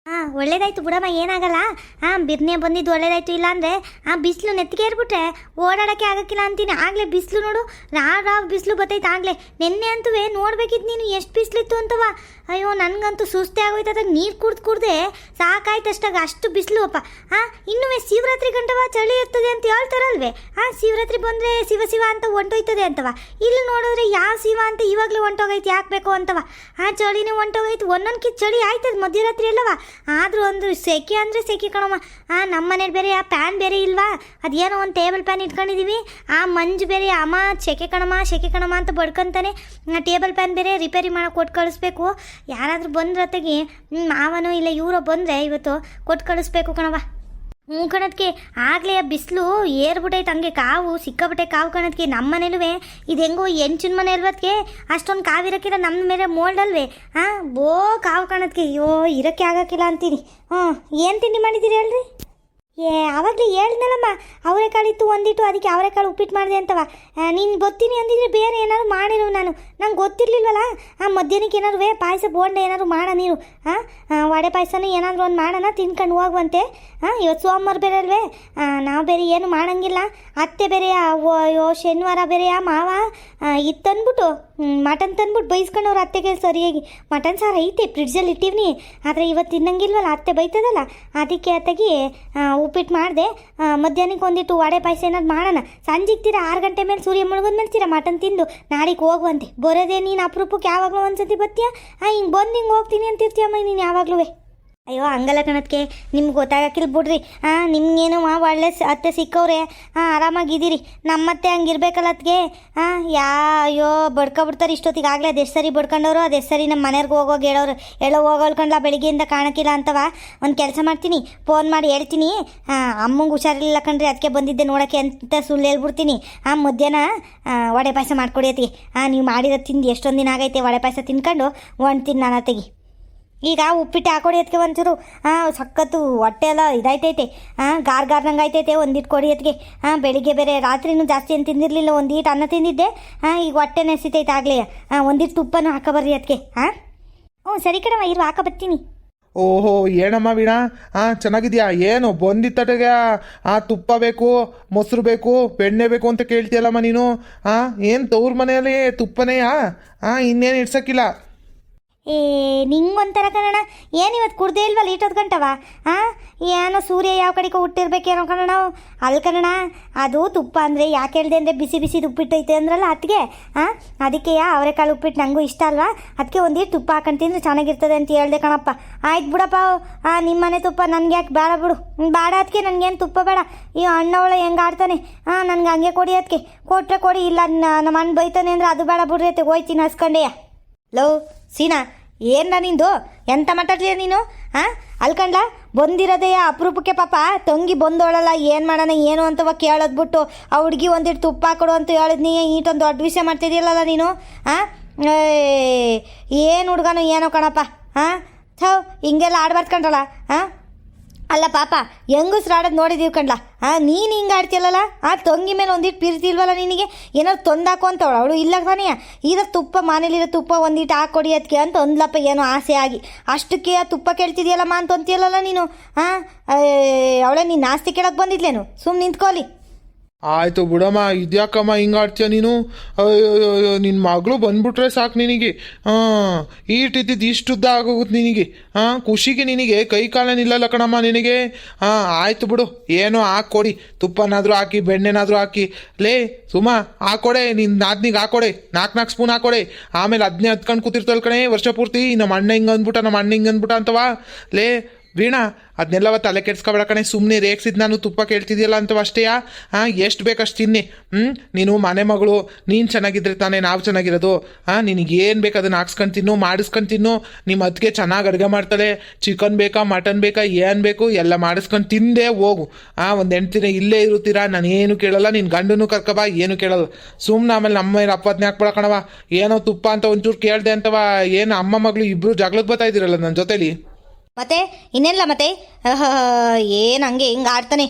ಹಾಂ, ಒಳ್ಳೇದಾಯ್ತು ಬಿಡಮ್ಮ, ಏನಾಗಲ್ಲ. ಹಾಂ, ಬಿರ್ನೆ ಬಂದಿದ್ದು ಒಳ್ಳೇದಾಯ್ತು ಇಲ್ಲಾಂದರೆ ಆ ಬಿಸಿಲು ನೆತ್ತಿಗೆ ಏರ್ಬಿಟ್ರೆ ಓಡಾಡೋಕ್ಕೆ ಆಗೋಕ್ಕಿಲ್ಲ ಅಂತೀನಿ. ಆಗಲೇ ಬಿಸಿಲು ನೋಡು, ರಾವ್ ರಾವ್ ಬಿಸಿಲು ಬತ್ತೈತೆ ಆಗಲೇ. ನಿನ್ನೆ ಅಂತೂ ನೋಡ್ಬೇಕಿತ್ತು ನೀನು ಎಷ್ಟು ಬಿಸಿಲಿತ್ತು ಅಂತವ. ಅಯ್ಯೋ, ನನಗಂತೂ ಸುಸ್ತೇ ಆಗೋಯ್ತದ. ನೀರು ಕುಡ್ದು ಕುಡ್ದೆ ಸಾಕಾಯ್ತಷ್ಟಾಗ ಅಷ್ಟು ಬಿಸಿಲು ಅಪ್ಪ ಹಾಂ ಇನ್ನೂ ಶಿವರಾತ್ರಿ ಗಂಟವ ಚಳಿ ಇರ್ತದೆ ಅಂತ ಹೇಳ್ತಾರಲ್ವೇ? ಹಾಂ ಶಿವರಾತ್ರಿ ಬಂದರೆ ಶಿವ ಶಿವ ಅಂತ ಒಂಟೋಯ್ತದೆ ಅಂತವ. ಇಲ್ಲಿ ನೋಡಿದ್ರೆ ಯಾವ ಶಿವ ಅಂತ ಇವಾಗಲೇ ಹೊಂಟೋಗೈತೆ ಯಾಕೆ ಅಂತವ? ಆ, ಚಳಿನೇ ಹೊಂಟೋಗೈತೆ ಒಂದೊಂದು ಕಿತ್ ಚಳಿ ಆಯ್ತದ ಮಧ್ಯರಾತ್ರಿ ಅಲ್ಲವ. ಆದರೂ ಒಂದು ಸೆಕೆ ಅಂದರೆ ಸೆಕೆ ಕಣಮ್ಮ ಹಾಂ ನಮ್ಮ ಮನೇಲಿ ಬೇರೆ ಆ ಪ್ಯಾನ್ ಬೇರೆ ಇಲ್ವಾ? ಅದೇನೋ ಒಂದು ಟೇಬಲ್ ಪ್ಯಾನ್ ಇಟ್ಕೊಂಡಿದ್ದೀವಿ ಆ ಮಂಜು ಬೇರೆ, ಅಮ್ಮ, ಸೆಕೆ ಕಣಮ್ಮ ಸೆಕೆ ಕಣಮ್ಮ ಅಂತ ಬಡ್ಕೊಂತಾನೆ ಟೇಬಲ್ ಪ್ಯಾನ್ ಬೇರೆ ರಿಪೇರಿ ಮಾಡೋಕೆ ಕೊಟ್ಟು ಕಳಿಸ್ಬೇಕು. ಯಾರಾದರೂ ಬಂದ್ರತೆಗೆ ಮಾವನೋ ಇಲ್ಲ, ಇವರೋ ಬಂದರೆ ಇವತ್ತು ಕೊಟ್ಟು ಕಳಿಸ್ಬೇಕು ಕಣವ ಹ್ಞೂ ಕಣದಕ್ಕೆ ಆಗಲೇ ಬಿಸಿಲು ಏರ್ಬಿಟ್ಟೈತೆ ಹಂಗೆ ಕಾವು ಸಿಕ್ಕಾಬಿಟ್ಟೆ ಕಾವು ಕಣದಕ್ಕೆ ನಮ್ಮ ಮನೇಲೂ ಇದು ಹೆಂಗೋ ಹೆಂಚಿನ ಮನೆ ಅಲ್ವದ್ಕೆ ಅಷ್ಟೊಂದು ಕಾವು ಇರೋಕ್ಕಿಲ್ಲ ನಮ್ಮ ಮೇಲೆ ಮೋಲ್ಡ್ ಅಲ್ವೇ ಹಾಂ, ಬೋ ಕಾವು ಕಣದಕ್ಕೆ ಅಯ್ಯೋ, ಇರೋಕ್ಕೆ ಆಗೋಕ್ಕಿಲ್ಲ ಅಂತೀನಿ. ಹ್ಞೂ ಏನು ತಿಂಡಿ ಮಾಡಿದ್ದೀರಿ ಹೇಳ್ರಿ? ಏ ಆವಾಗಲೇ ಹೇಳ್ದಲ್ಲಮ್ಮ ಅವರೆಕಾಳು ಇತ್ತು ಒಂದಿಟ್ಟು ಅದಕ್ಕೆ ಅವರೆಕಾಳು ಉಪ್ಪಿಟ್ಟು ಮಾಡಿದೆ ಅಂತವ. ನೀನು ಗೊತ್ತೀನಿ ಅಂದಿದ್ರೆ ಬೇರೆ ಏನಾದ್ರು ಮಾಡಿರು ನಾನು. ನಂಗೆ ಗೊತ್ತಿರಲಿಲ್ವಲ್ಲ? ಆ, ಮಧ್ಯಾಹ್ನಕ್ಕೆ ಏನಾದ್ರು ವೇ ಪಾಯಸ ಬೋಂಡೆ ಏನಾದ್ರು ಮಾಡ ನೀರು ಹಾಂ ವಡೆ ಪಾಯಸನೂ ಏನಾದರೂ ಒಂದು ಮಾಡೋಣ, ತಿನ್ಕೊಂಡು ಹೋಗುವಂತೆ. ಹಾಂ ಇವತ್ತು ಸೋಮವಾರ ಬೇರೆ ಅಲ್ವೇ? ನಾವು ಬೇರೆ ಏನು ಮಾಡೋಂಗಿಲ್ಲ. ಅತ್ತೆ ಬೇರೆ ಅಯ್ಯೋ, ಶನಿವಾರ ಬೇರೆಯಾ ಮಾವ? ಇದು ತಂದ್ಬಿಟ್ಟು ಮಟನ್ ತಂದ್ಬಿಟ್ಟು ಬೈಸ್ಕೊಂಡವ್ರು ಅತ್ತೆಗೆ ಸರಿಯಾಗಿ. ಮಟನ್ ಸಾರು ಐತೆ, ಫ್ರಿಡ್ಜಲ್ಲಿ ಇಟ್ಟಿವ್ನಿ. ಆದರೆ ಇವತ್ತು ತಿನ್ನಂಗಿಲ್ವಲ್ಲ, ಅತ್ತೆ ಬೈತದಲ್ಲ? ಅದಕ್ಕೆ ಅತ್ತಗಿ ಉಪ್ಪಿಟ್ಟು ಮಾಡಿದೆ. ಮಧ್ಯಾಹ್ನಕ್ಕೆ ಒಂದಿಟ್ಟು ವಡೆ ಪಾಯಸ ಏನಾದ್ರು ಮಾಡೋಣ. ಸಂಜೆಗೆ ತೀರ ಆರು ಗಂಟೆ ಮೇಲೆ ಸೂರ್ಯ ಮುಳುಗಿದ ಮೇಲೆ ಮಟನ್ ತಿಂದು ನಾಳೆಗೆ ಹೋಗುವಂತೆ. ಬರೋದೇ ನೀನು ಅಪರೂಪಕ್ಕೆ ಯಾವಾಗಲೂ ಒಂದ್ಸತಿ ಬತ್ತೀಯ? ಹಿಂಗೆ ಬಂದು ಹಿಂಗೆ ಹೋಗ್ತೀನಿ ಅಂತಿರ್ತೀಯಮ್ಮ ನೀನು ಯಾವಾಗಲೂ ಅಯ್ಯೋ, ಹಂಗಲ್ಲ ಕಣತ್ಕೆ. ನಿಮ್ಗೆ ಗೊತ್ತಾಗಕ್ಕಿಲ್ಲ ಬಿಡ್ರಿ. ಹಾಂ ನಿಮ್ಗೇನು ಒಳ್ಳೆ ಅತ್ತೆ ಸಿಕ್ಕವ್ರೆ. ಹಾಂ ಆರಾಮಾಗಿದ್ದೀರಿ. ನಮ್ಮತ್ತೆ ಹಂಗಿರ್ಬೇಕಲ್ಲ ಅದಕ್ಕೆ ಹಾಂ ಯಾ, ಅಯ್ಯೋ, ಬಡ್ಕೊಬಿಡ್ತಾರೆ ಇಷ್ಟೊತ್ತಿಗೆ. ಆಗಲೇ ಅದೆಷ್ಟು ಸರಿ ಬಡ್ಕೊಂಡವ್ರು ಅದೆಷ್ಟು ಸರಿ ನಮ್ಮ ಮನೆಯವ್ರಿಗೆ ಹೋಗೋಗಿ ಹೇಳೋರು. ಹೇಳೋ ಹೋಗೋಲ್ಕೊಂಡ್ಲ ಬೆಳಿಗ್ಗೆಯಿಂದ ಕಾಣಕ್ಕಿಲ್ಲ ಅಂತವ. ಒಂದು ಕೆಲಸ ಮಾಡ್ತೀನಿ. ಫೋನ್ ಮಾಡಿ ಹೇಳ್ತೀನಿ. ಹಾಂ ಅಮ್ಮಂಗೆ ಹುಷಾರಿಲ್ಲ ಕಣ್ರಿ ಅದಕ್ಕೆ ಬಂದಿದ್ದೆ ನೋಡೋಕ್ಕೆ ಅಂತ ಸುಳ್ಳು ಹೇಳ್ಬಿಡ್ತೀನಿ. ಹಾಂ ಮಧ್ಯಾಹ್ನ ವಡೆ ಪಾಯಸ ಮಾಡ್ಕೊಡಿ ಅತ್ತಿಗೆ ಹಾಂ ನೀವು ಮಾಡಿರೋ ತಿಂದು ಎಷ್ಟೊಂದು ದಿನ ಆಗೈತೆ ವಡೆ ಪಾಯಸ ತಿನ್ಕೊಂಡು ಹೊಣ್ತೀನಿ ನಾನು ಅತ್ತಿಗೆ. ಈಗ ಉಪ್ಪಿಟ್ಟು ಹಾಕೊಡಿ ಅದಕ್ಕೆ ಒಂಚೂರು. ಹಾಂ ಸಖತ್ತು ಹೊಟ್ಟೆ ಎಲ್ಲ ಇದಾಯ್ತೈತೆ. ಹಾಂ ಗಾರ್ ಗಾರ್ನಂಗೆ ಆಯ್ತೈತೆ ಒಂದಿಟ್ಟು ಕೊಡಿ ಅದಕ್ಕೆ ಹಾಂ ಬೆಳಿಗ್ಗೆ ಬೇರೆ ರಾತ್ರಿನೂ ಜಾಸ್ತಿ ಏನು ತಿಂದಿರಲಿಲ್ಲ ಒಂದೀಟ್ ಅನ್ನ ತಿಂದಿದ್ದೆ. ಹಾಂ ಈಗ ಹೊಟ್ಟೆ ನೆಸಿತೈತೆ ಆಗಲೇ. ಹಾಂ ಒಂದಿಟ್ಟು ತುಪ್ಪನ ಹಾಕಬರ್ರಿ ಅದಕ್ಕೆ ಹಾಂ ಹ್ಞೂ ಸರಿ ಕಣಮ್ಮ ಇರು, ಹಾಕ ಬರ್ತೀನಿ. ಓಹೋ, ಏನಮ್ಮ ವೀಣಾ? ಹಾಂ ಚೆನ್ನಾಗಿದ್ಯಾ? ಏನು ಬಂದಿದ್ದ ತಟಗೆ ಆ, ತುಪ್ಪ ಬೇಕು, ಮೊಸರು ಬೇಕು, ಬೆಣ್ಣೆ ಬೇಕು ಅಂತ ಕೇಳ್ತೀಯಲ್ಲಮ್ಮ ನೀನು? ಹಾಂ ಏನು ತವ್ರ ಮನೆಯಲ್ಲಿ ತುಪ್ಪನೆಯಾ? ಹಾಂ ಇನ್ನೇನು ಇಡ್ಸಕ್ಕಿಲ್ಲ. ಏ, ನಿಂಗೊಂಥರ ಕಣಣ ಏನು ಇವತ್ತು ಕುಡ್ದೇ ಇಲ್ವಲ್ಲ ಇಟ್ಟೊತ್ತು ಗಂಟವ? ಹಾಂ ಏನೋ ಸೂರ್ಯ ಯಾವ ಕಡೆಗೆ ಹುಟ್ಟಿರ್ಬೇಕೇನೋ ಕಣಣ ಅಲ್ಲಿ ಕಣಣ ಅದು ತುಪ್ಪ ಅಂದರೆ ಯಾಕೆ ಹೇಳ್ದೆ ಅಂದರೆ ಬಿಸಿ ಬಿಸಿ ಉಪ್ಪಿಟ್ಟೈತೆ ಅಂದ್ರಲ್ಲ ಅದಕ್ಕೆ ಹಾಂ ಅದಕ್ಕೆ ಯಾ ಅವರೆಕಾಳು ಉಪ್ಪಿಟ್ಟು ನನಗೂ ಇಷ್ಟ ಅಲ್ವಾ? ಅದಕ್ಕೆ ಒಂದಿಷ್ಟು ತುಪ್ಪ ಹಾಕೊಂಡು ತಿಂದರೆ ಚೆನ್ನಾಗಿರ್ತದೆ ಅಂತ ಹೇಳ್ದೆ ಕಣಪ್ಪ. ಆಯ್ತು ಬಿಡಪ್ಪ ಹಾಂ ನಿಮ್ಮ ಮನೆ ತುಪ್ಪ ನನಗೆ ಯಾಕೆ ಬೇಡ. ಬಿಡು ಬೇಡ ಅದಕ್ಕೆ ನನಗೇನು ತುಪ್ಪ ಬೇಡ. ಈ ಅಣ್ಣವಳ ಹೆಂಗೆ ಆಡ್ತಾನೆ? ಹಾಂ ನನಗೆ ಹಂಗೆ ಕೊಡಿ ಅದಕ್ಕೆ ಕೊಟ್ಟರೆ ಕೊಡಿ, ಇಲ್ಲ ನಮ್ಮ ಅಣ್ಣ ಬೈತಾನೆ ಅಂದರೆ ಅದು ಬೇಡ ಬಿಡ್ರಿ ಹೋಯ್ತೀನಿ ಹಸ್ಕೊಂಡೆಯ ಲೋ ಸೀನಾ ಏನ ನಿಂದು? ಎಂತ ಮಾತಾಡ್ತೀಯ ನೀನು? ಹಾಂ ಅಲ್ಕಂಡ್ಲ ಬಂದಿರೋದೇ ಅಪರೂಪಕ್ಕೆ ಪಾಪ? ತಂಗಿ ಬಂದೋಳಲ್ಲ, ಏನು ಮಾಡೋಣ, ಏನು ಅಂತವ ಕೇಳೋದು ಬಿಟ್ಟು ಆ ಹುಡುಗಿ ಒಂದಿಟ್ಟು ತುಪ್ಪ ಕೊಡು ಅಂತ ಹೇಳಿದ್ನಿ. ಈಟೊಂದು ದೊಡ್ಡ ವಿಷಯ ಮಾಡ್ತಿದ್ದೀರಲ್ಲ ನೀನು ಹಾಂ ಏನು ಹುಡುಗನು, ಏನೋ ಕಣಪ್ಪ. ಹಾಂ ಥೌ, ಹಿಂಗೆಲ್ಲ ಆಡ್ಬಾರ್ದು ಕಂಡ್ರಲ್ಲ ಹಾಂ ಅಲ್ಲ ಪಾಪ ಹೆಂಗಸ್ರಾಡೋದು ನೋಡಿದೀವಿ ಕಣ್ಲ? ಆ, ನೀನು ಹಿಂಗೆ ಆಡ್ತಿಯಲ್ಲ ಆ, ತಂಗಿ ಮೇಲೆ ಒಂದಿಟ್ಟು ಪಿರ್ತಿಲ್ವಲ್ಲ ನಿನಗೆ? ಏನಾದ್ರು ತೊಂದಾಕು ಅಂತ ಅವಳು ಇಲ್ಲ ತಾನೇ? ಇರೋ ತುಪ್ಪ ಮನೇಲಿರೋ ತುಪ್ಪ ಒಂದಿಟ್ಟು ಹಾಕೊಡಿ ಅದಕ್ಕೆ ಅಂತ ಒಂದ್ಲಪ್ಪ ಏನೋ ಆಸೆ ಆಗಿ. ಅಷ್ಟಕ್ಕೆ ಆ ತುಪ್ಪ ಕೇಳ್ತಿದ್ಯಲ್ಲಮ್ಮ ಅಂತ ಅಂತೀಯಲ್ಲ ನೀನು ಹಾಂ ಅವಳೇ ನೀನು ನಾಸ್ತಿ ಕೇಳಕ್ಕೆ ಬಂದಿದ್ಲೇನು? ಸುಮ್ಮನೆ ನಿಂತ್ಕೊಳ್ಳಿ ಆಯ್ತು ಬಿಡಮ್ಮ, ಇದ್ಯಾಕಮ್ಮ ಹಿಂಗೆ ಆಡ್ತೀಯ ನೀನು ನಿನ್ನ ಮಗಳು ಬಂದ್ಬಿಟ್ರೆ ಸಾಕು ನಿನಗೆ. ಹಾಂ ಇಷ್ಟು ಇಷ್ಟುದ್ದ ಆಗೋಗುತ್ತೆ ನಿನಗೆ. ಹಾಂ, ಖುಷಿಗೆ ನಿನಗೆ, ಕೈ ಕಾಲನಿಲ್ಲಲ್ಲ ಕಣಮ್ಮ ನಿನಗೆ. ಹಾಂ, ಆಯ್ತು ಬಿಡು, ಏನೋ ಹಾಕ್ಕೊಡಿ ತುಪ್ಪನಾದರೂ ಹಾಕಿ, ಬೆಣ್ಣೆನಾದರೂ ಹಾಕಿ. ಲೇ, ಸುಮ, ಹಾಕೊಡೆ ನಿನ್ನ ನಾದ್ನಿಗೆ ಹಾಕೊಡೆ ನಾಲ್ಕು ನಾಲ್ಕು ಸ್ಪೂನ್ ಹಾಕೊಡೆ. ಆಮೇಲೆ ಅದನ್ನೇ ಹತ್ಕೊಂಡು ಕೂತಿರ್ತಲ್ ಕಣೆ, ವರ್ಷ ಪೂರ್ತಿ, ನಮ್ಮ ಅಣ್ಣ ಹಿಂಗೆ ಅಂದ್ಬಿಟ್ಟ, ನಮ್ಮ ಅಣ್ಣ ಹಿಂಗೆ ಅಂದ್ಬಿಟ್ಟ ಅಂತವಾ? ಲೇ ವೀಣಾ ಅದನ್ನೆಲ್ಲವ ತಲೆ ಕೆಡ್ಸ್ಕೊಬೇಡ ಕಣೆ ಸುಮ್ಮನೆ ರೇಗ್ಸಿದ್ ನಾನು ತುಪ್ಪ ಕೇಳ್ತಿದ್ಯಲ್ಲ ಅಂತ ಅಷ್ಟೇಯಾ? ಹಾಂ ಎಷ್ಟು ಬೇಕಷ್ಟು ತಿನ್ನಿ. ಹ್ಞೂ ನೀನು ಮನೆ ಮಗಳು, ನೀನು ಚೆನ್ನಾಗಿದ್ರೆ ತಾನೇ ನಾವು ಚೆನ್ನಾಗಿರೋದು. ಹಾಂ ನಿನಗೇನು ಬೇಕು ಅದನ್ನು ಹಾಕ್ಸ್ಕೊಂಡು ತಿನ್ನು, ಮಾಡಿಸ್ಕೊಂಡು ತಿನ್ನು. ನಿಮ್ಮ ಅದಕ್ಕೆ ಚೆನ್ನಾಗಿ ಅಡುಗೆ ಮಾಡ್ತಾಳೆ. ಚಿಕನ್ ಬೇಕಾ, ಮಟನ್ ಬೇಕಾ, ಏನು ಬೇಕು, ಎಲ್ಲ ಮಾಡಿಸ್ಕೊಂಡು ತಿಂದೇ ಹೋಗು. ಹಾಂ ಒಂದು ಹೆಣ್ತಿನ ಇಲ್ಲೇ ಇರುತ್ತೀರಾ? ನಾನು ಏನು ಕೇಳಲ್ಲ ನಿನ್ನ ಗಂಡನೂ ಕರ್ಕಬಾ ಏನು ಕೇಳಲ್ಲ. ಸುಮ್ಮನೆ ಆಮೇಲೆ ನಮ್ಮ ಮೇಲೆ ಅಪ್ಪದನ್ನೇ ಹಾಕ್ಬೇಡ ಏನೋ ತುಪ್ಪ ಅಂತ ಒಂಚೂರು ಕೇಳ್ದೆ ಅಂತವ ಏನು ಅಮ್ಮ ಮಗಳು ಇಬ್ಬರು ಜಗಳಕ್ಕೆ ಬರ್ತಾ ಇದ್ದೀರಲ್ಲ ನನ್ನ ಜೊತೆಲಿ? ಮತ್ತೆ, ಇನ್ನೆಲ್ಲ ಮತ್ತೆ? ಏನು ಹಂಗೆ ಹಿಂಗೆ ಆಡ್ತಾನೆ?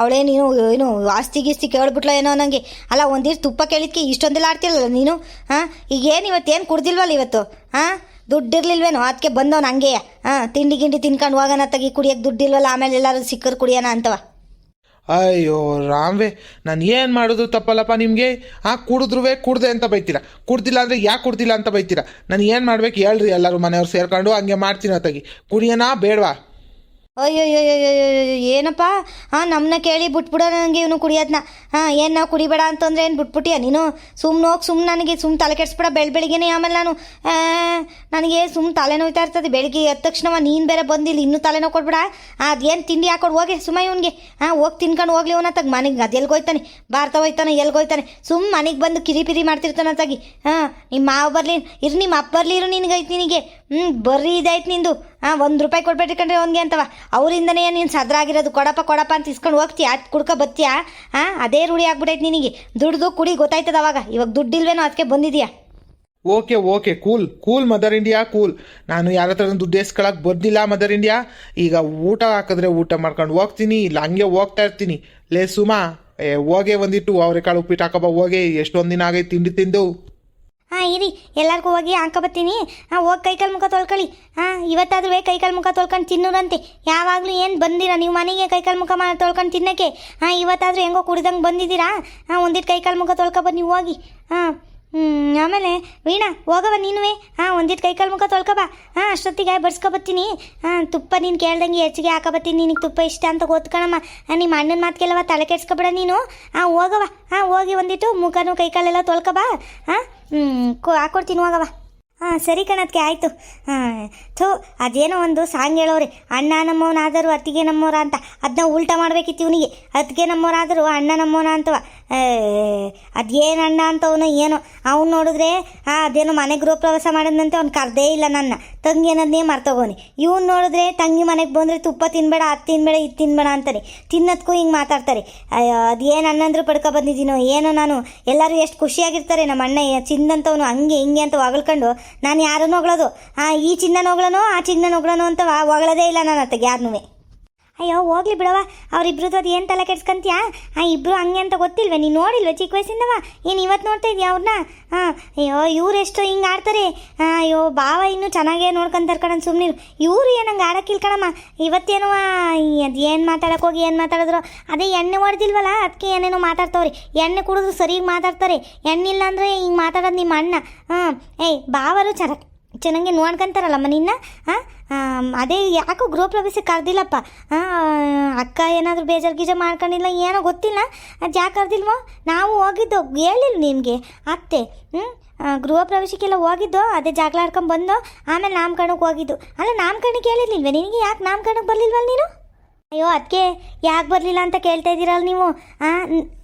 ಅವಳೇ, ನೀನು, ಏನು, ಆಸ್ತಿ ಗೀಸ್ತಿ ಕೇಳ್ಬಿಟ್ಲ ಏನೋ ನನಗೆ ಅಲ್ಲ ಒಂದಿಷ್ಟು ತುಪ್ಪ ಕೇಳಿದ್ಕೆ ಇಷ್ಟೊಂದೆಲ್ಲ ಆಡ್ತಿರಲ್ಲ ನೀನು? ಹಾಂ? ಈಗ ಏನು ಇವತ್ತು ಏನು ಕುಡ್ದಿಲ್ವಲ್ಲ ಇವತ್ತು? ಹಾಂ? ದುಡ್ಡಿರ್ಲಿಲ್ವೇನೋ? ಅದಕ್ಕೆ ಬಂದವನು ಹಂಗೆ ಹಾಂ? ತಿಂಡಿ ಗಿಂಡಿ ತಿನ್ಕೊಂಡು ಹೋಗೋಣ ತಗಿ ಕುಡಿಯೋಕ್ಕೆ ದುಡ್ಡಿಲ್ವಲ್ಲ, ಆಮೇಲೆ ಎಲ್ಲರೂ ಸಿಕ್ಕರು ಕುಡಿಯೋಣ ಅಂತವ. ಅಯ್ಯೋ ರಾಮ್ವೆ, ನಾನು ಏನು ಮಾಡೋದು ತಪ್ಪಲ್ಲಪ್ಪ ನಿಮಗೆ? ಆ, ಕುಡಿದ್ರುವೆ ಕುಡ್ದೆ ಅಂತ ಬೈತೀರಾ? ಕುಡ್ದಿಲ್ಲ ಅಂದರೆ ಯಾಕೆ ಕುಡ್ದಿಲ್ಲ ಅಂತ ಬೈತೀರಾ? ನಾನು ಏನು ಮಾಡ್ಬೇಕು ಹೇಳ್ರಿ ಎಲ್ಲರೂ ಮನೆಯವ್ರು ಸೇರ್ಕೊಂಡು, ಹಂಗೆ ಮಾಡ್ತೀನಿ ಅತ್ತಾಗಿ. ಕುಡಿಯೋಣ ಬೇಡವಾ? ಅಯ್ಯೋಯ್ಯೋಯ್ಯೋಯ್ಯೋ ಏನಪ್ಪ ಹಾಂ ನಮ್ಮನ್ನ ಕೇಳಿ ಬಿಟ್ಬಿಡೋ ನನಗೆ ಇವನು ಕುಡಿಯೋದನ್ನ ಹಾಂ ಏನು ನಾವು ಕುಡಿಬೇಡ ಅಂತಂದ್ರೆ ಏನು ಬಿಟ್ಬಿಟ್ಟಿಯ ನೀನು ಸುಮ್ಮನೆ ಹೋಗಿ ಸುಮ್ಮನೆ ನನಗೆ ಸುಮ್ಮನೆ ತಲೆ ಕೆಡಿಸ್ಬೇಡ ಬೆಳ ಬೆಳಿಗ್ಗೆನೇ ಆಮೇಲೆ ನಾನು ನನಗೆ ಸುಮ್ಮನೆ ತಲೆನೋಯ್ತಾ ಇರ್ತದೆ ಬೆಳಿಗ್ಗೆ ಎದ್ದ ತಕ್ಷಣ ನೀನು ಬೇರೆ ಬಂದಿಲ್ಲ ಇನ್ನೂ ತಲೆನೋ ಕೊಡ್ಬೇಡ ಅದೇನು ತಿಂಡಿ ಹಾಕೊಂಡು ಹೋಗಿ ಸುಮ್ಮ ಇವನಿಗೆ ಹಾಂ ಹೋಗಿ ತಿನ್ಕೊಂಡು ಹೋಗ್ಲಿ ಅವನ ತಗ ಮನೆಗೆ ಅದು ಎಲ್ಗೋಯ್ತಾನೆ ಭಾರತ ಹೋಯ್ತಾನೆ ಎಲ್ಗೋಯ್ತಾನೆ ಸುಮ್ಮ ಮನೆಗೆ ಬಂದು ಕಿರಿಪಿರಿ ಮಾಡ್ತಿರ್ತಾನೆ ತಗಿ ಹಾಂ ನಿಮ್ಮ ಮಾವ ಬರಲಿ ಇರು ನಿಮ್ಮ ಅಪ್ಪ ಬರಲಿ ಇರು ನಿನಗೆ ನಿನಗೆ ಹ್ಞೂ ಬರ್ರಿ ಇದಾಯ್ತು ನಿಂದು. ಹಾಂ ಒಂದು ರೂಪಾಯಿ ಕೊಡ್ಬೇಡ್ರಿ ಕಣ್ರಿ ಅವನಿಗೆ ಅಂತವ. ಅವರಿಂದನೇ ನೀನು ಸದ್ರಾಗಿರೋದು. ಕೊಡಪ್ಪ ಕೊಡಪ್ಪ ಅಂತ ಇಸ್ಕೊಂಡು ಹೋಗ್ತೀಯ? ಅದು ಕುಡ್ಕ ಬತ್ತೀಯಾ? ಹಾಂ ಅದೇ ರೂಢಿ ಆಗ್ಬಿಟ್ಟೈತೆ ನಿನಗೆ. ದುಡ್ದು ಕುಡಿ ಗೊತ್ತಾಯ್ತದ ಅವಾಗ. ಇವಾಗ ದುಡ್ಡಿಲ್ವೇನೋ ಅದಕ್ಕೆ ಬಂದಿದ್ಯಾ? Okay okay, cool cool mother India, cool. ನಾನು ಯಾರ ಹತ್ರ ದುಡ್ಡು ಎಸ್ಕೊಳಕ್ಕೆ ಬರ್ದಿಲ್ಲ ಮದರ್ ಇಂಡಿಯಾ. ಈಗ ಊಟ ಹಾಕಿದ್ರೆ ಊಟ ಮಾಡ್ಕೊಂಡು ಹೋಗ್ತೀನಿ, ಇಲ್ಲ ಹಂಗೆ ಹೋಗ್ತಾ ಇರ್ತೀನಿ. ಲೇ ಸುಮಾ, ಏ, ಹೋಗೆ ಒಂದಿಟ್ಟು ಅವರೆಕಾಳು ಉಪ್ಪಿಟ್ಟು ಹಾಕಬ ಹೋಗಿ. ಎಷ್ಟೊಂದು ದಿನ ಆಗೈತೆ ತಿಂಡಿ ತಿಂದು. ಹಾಂ, ಇರಿ. ಎಲ್ಲರಿಗೂ ಹೋಗಿ ಹಾಕೊಬತ್ತೀನಿ ಹಾಂ, ಹೋಗಿ ಕೈಕಾಲು ಮುಖ ತೊಳ್ಕೊಳ್ಳಿ. ಹಾಂ, ಇವತ್ತಾದ್ರೂ ಕೈಕಾಲು ಮುಖ ತೊಳ್ಕೊಂಡು ತಿನ್ನೋರಂತೆ. ಯಾವಾಗಲೂ ಏನು ಬಂದಿರ? ನೀವು ಮನೆಗೆ ಕೈಕಾಲು ಮುಖ ಮಾ ತೊಳ್ಕೊಂಡು ತಿನ್ನೋಕ್ಕೆ? ಹಾಂ, ಇವತ್ತಾದರೂ ಹೆಂಗೋ ಕುಡಿದಂಗೆ ಬಂದಿದ್ದೀರಾ? ಹಾಂ ಒಂದಿಟ್ಟು ಕೈಕಾಲು ಮುಖ ತೊಳ್ಕೊ ನೀವು ಹೋಗಿ. ಹಾಂ. ಹ್ಞೂ ಆಮೇಲೆ ವೀಣಾ ಹೋಗವ ನೀನುವೆ? ಹಾಂ ಒಂದಿಟ್ಟು ಕೈಕಾಲು ಮುಖ ತೊಳ್ಕೊಬ. ಹಾಂ, ಅಷ್ಟೊತ್ತಿಗೆ ಬರ್ಸ್ಕೊಬತ್ತೀನಿ. ಹಾಂ, ತುಪ್ಪ ನೀನು ಕೇಳ್ದಂಗೆ ಹೆಚ್ಚಿಗೆ ಹಾಕಬತ್ತೀನಿ. ನಿನಗೆ ತುಪ್ಪ ಇಷ್ಟ ಅಂತ ಗೊತ್ಕಣಮ್ಮ ನಿಮ್ಮ ಅಣ್ಣನ ಮಾತು ಕೇಳವ ತಲೆ ಕೆಡ್ಸ್ಕೊಬೇಡ ನೀನು. ಹಾಂ ಹೋಗವ ಹಾಂ, ಹೋಗಿ ಒಂದಿಟ್ಟು ಮುಖನೂ ಕೈಕಾಲೆಲ್ಲ ತೊಳ್ಕೊಬ. ಹಾಂ ಹ್ಞೂ ಕೊ, ಹಾಕೊಡ್ತೀನಿ ಹೋಗವ ಹಾಂ, ಸರಿ ಕಣದಕ್ಕೆ ಆಯಿತು. ಹಾಂ, ಥೂ, ಅದೇನೋ ಒಂದು ಸಾಂಗ್ ಹೇಳೋರಿ ಅಣ್ಣ ನಮ್ಮವನಾದರೂ ಅತ್ತಿಗೆ ನಮ್ಮವರ ಅಂತ. ಅದನ್ನ ಉಲ್ಟಾ ಮಾಡ್ಬೇಕಿತ್ತು ಇವನಿಗೆ. ಅತ್ತಿಗೆ ನಮ್ಮವರಾದರೂ ಅಣ್ಣ ನಮ್ಮವನ ಅಂತವ ಅದೇನು ಅಣ್ಣ ಅಂತವನು ಏನು? ಅವ್ನು ನೋಡಿದ್ರೆ ಹಾಂ ಅದೇನೋ ಮನೆ ಗೃಹ ಪ್ರವಾಸ ಮಾಡಿದಂತೆ ಅವ್ನು ಕರ್ದೇ ಇಲ್ಲ ನನ್ನ. ತಂಗಿ ಅನ್ನೋದನ್ನೇ ಮರ್ತೋಗೋನಿ ಇವ್ನು ನೋಡಿದ್ರೆ, ತಂಗಿ ಮನೆಗೆ ಬಂದರೆ ತುಪ್ಪ ತಿನ್ಬೇಡ, ಅದು ತಿನ್ಬೇಡ, ಇದು ತಿನ್ಬೇಡ ಅಂತಾನೆ ತಿನ್ನೋದಕ್ಕೂ ಹಿಂಗೆ ಮಾತಾಡ್ತಾರೆ. ಅದೇನು ಅಣ್ಣಂದ್ರು ಪಡ್ಕೊ ಬಂದಿದ್ದೀನೋ, ಏನೋ ನಾನು. ಎಲ್ಲರೂ ಎಷ್ಟು ಖುಷಿಯಾಗಿರ್ತಾರೆ, ನಮ್ಮ ಅಣ್ಣ ಚಿನ್ನಂತವನು ಹಂಗೆ ಹಿಂಗೆ ಅಂತ ಹೊಗಳ್ಕೊಂಡು, ನಾನು ಯಾರನ್ನು ಹೊಗಳೋದು? ಆ, ಈ ಚಿನ್ನ ಹೊಗಳನೋ, ಆ ಚಿನ್ನ ಹೊಗಳನೋ ಅಂತ ಹೊಗಳದೇ ಇಲ್ಲ ನಾನು ಅತ್ತಗೆ ಯಾರನ್ನೂ ಅಯ್ಯೋ, ಹೋಗ್ಲಿ ಬಿಡವ ಅವರಿಬ್ರದ್ದು ಅದು ಏನು ತಲೆ ಕೆಡ್ಸ್ಕೊಂತೀಯಾ? ಆ, ಇಬ್ರು ಹಂಗೆ ಅಂತ ಗೊತ್ತಿಲ್ವೇ? ನೀನು ನೋಡಿಲ್ವ ಚಿಕ್ಕ ವಯಸ್ಸಿಂದವ? ಏನು ಇವತ್ತು ನೋಡ್ತಾ ಇದೀಯ ಅವ್ರನ್ನ ಹಾಂ ಅಯ್ಯೋ, ಇವ್ರು ಎಷ್ಟು ಹಿಂಗೆ ಆಡ್ತಾರೆ. ಅಯ್ಯೋ ಬಾವ ಇನ್ನೂ ಚೆನ್ನಾಗೇ ನೋಡ್ಕೊಂತಾರೆ ಕಣ ಸುಮ್ಮನೆ ಇವ್ರು ಏನು ಹಂಗೆ ಆಡೋಕ್ಕಿಲ್ಲ ಕಣಮ್ಮ? ಇವತ್ತೇನೋ ಅದು ಏನು ಮಾತಾಡಕ್ಕೆ ಹೋಗಿ ಏನು ಮಾತಾಡಿದ್ರು? ಅದೇ ಎಣ್ಣೆ ಹೊಡೆದಿಲ್ವಲ್ಲ ಅದಕ್ಕೆ ಏನೇನೋ ಮಾತಾಡ್ತವ್ರಿ. ಎಣ್ಣೆ ಕುಡಿದ್ರು ಸರಿಯಾಗಿ ಮಾತಾಡ್ತಾರೆ. ಎಣ್ಣೆ ಅಂದರೆ ಹಿಂಗೆ ಮಾತಾಡೋದು ನಿಮ್ಮ ಅಣ್ಣ. ಹಾಂ ಏಯ್ ಬಾವರು ಚೆನ್ನಾಗಿ ಚೆನ್ನಾಗಿ ನೋಡ್ಕೊಂತಾರಲ್ಲಮ್ಮ ನಿನ್ನ? ಹಾಂ ಅದೇ ಯಾಕೋ ಗೃಹ ಪ್ರವೇಶಕ್ಕೆ ಕರೆದಿಲ್ಲಪ್ಪ. ಅಕ್ಕ ಏನಾದರೂ ಬೇಜಾರು ಗೀಜ ಮಾಡ್ಕೊಂಡಿಲ್ಲ ಏನೋ ಗೊತ್ತಿಲ್ಲ. ಅದು ಯಾಕೆ ಕರೆದಿಲ್ವೋ? ನಾವು ಹೋಗಿದ್ದೋ? ಹೇಳಿಲ್ಲ ನಿಮಗೆ. ಅತ್ತೆ ಹ್ಞೂ ಗೃಹ ಪ್ರವೇಶಕ್ಕೆಲ್ಲ ಹೋಗಿದ್ದು? ಅದೇ ಜಗಳ ಆಡ್ಕೊಂಡು ಬಂದು? ಆಮೇಲೆ ನಾಮಕರಣಕ್ಕೆ ಹೋಗಿದ್ದು. ಅಲ್ಲ, ನಾಮಕರಣಕ್ಕೆ ಹೇಳಿರ್ಲಿಲ್ವೇ? ನಿನಗೆ ಯಾಕೆ ನಾಮಕರಣಕ್ಕೆ ಬರಲಿಲ್ವಲ್ಲ ನೀನು? ಅಯ್ಯೋ ಅದಕ್ಕೆ ಯಾಕೆ ಬರಲಿಲ್ಲ ಅಂತ ಕೇಳ್ತಾ ಇದ್ದೀರಲ್ಲ ನೀವು?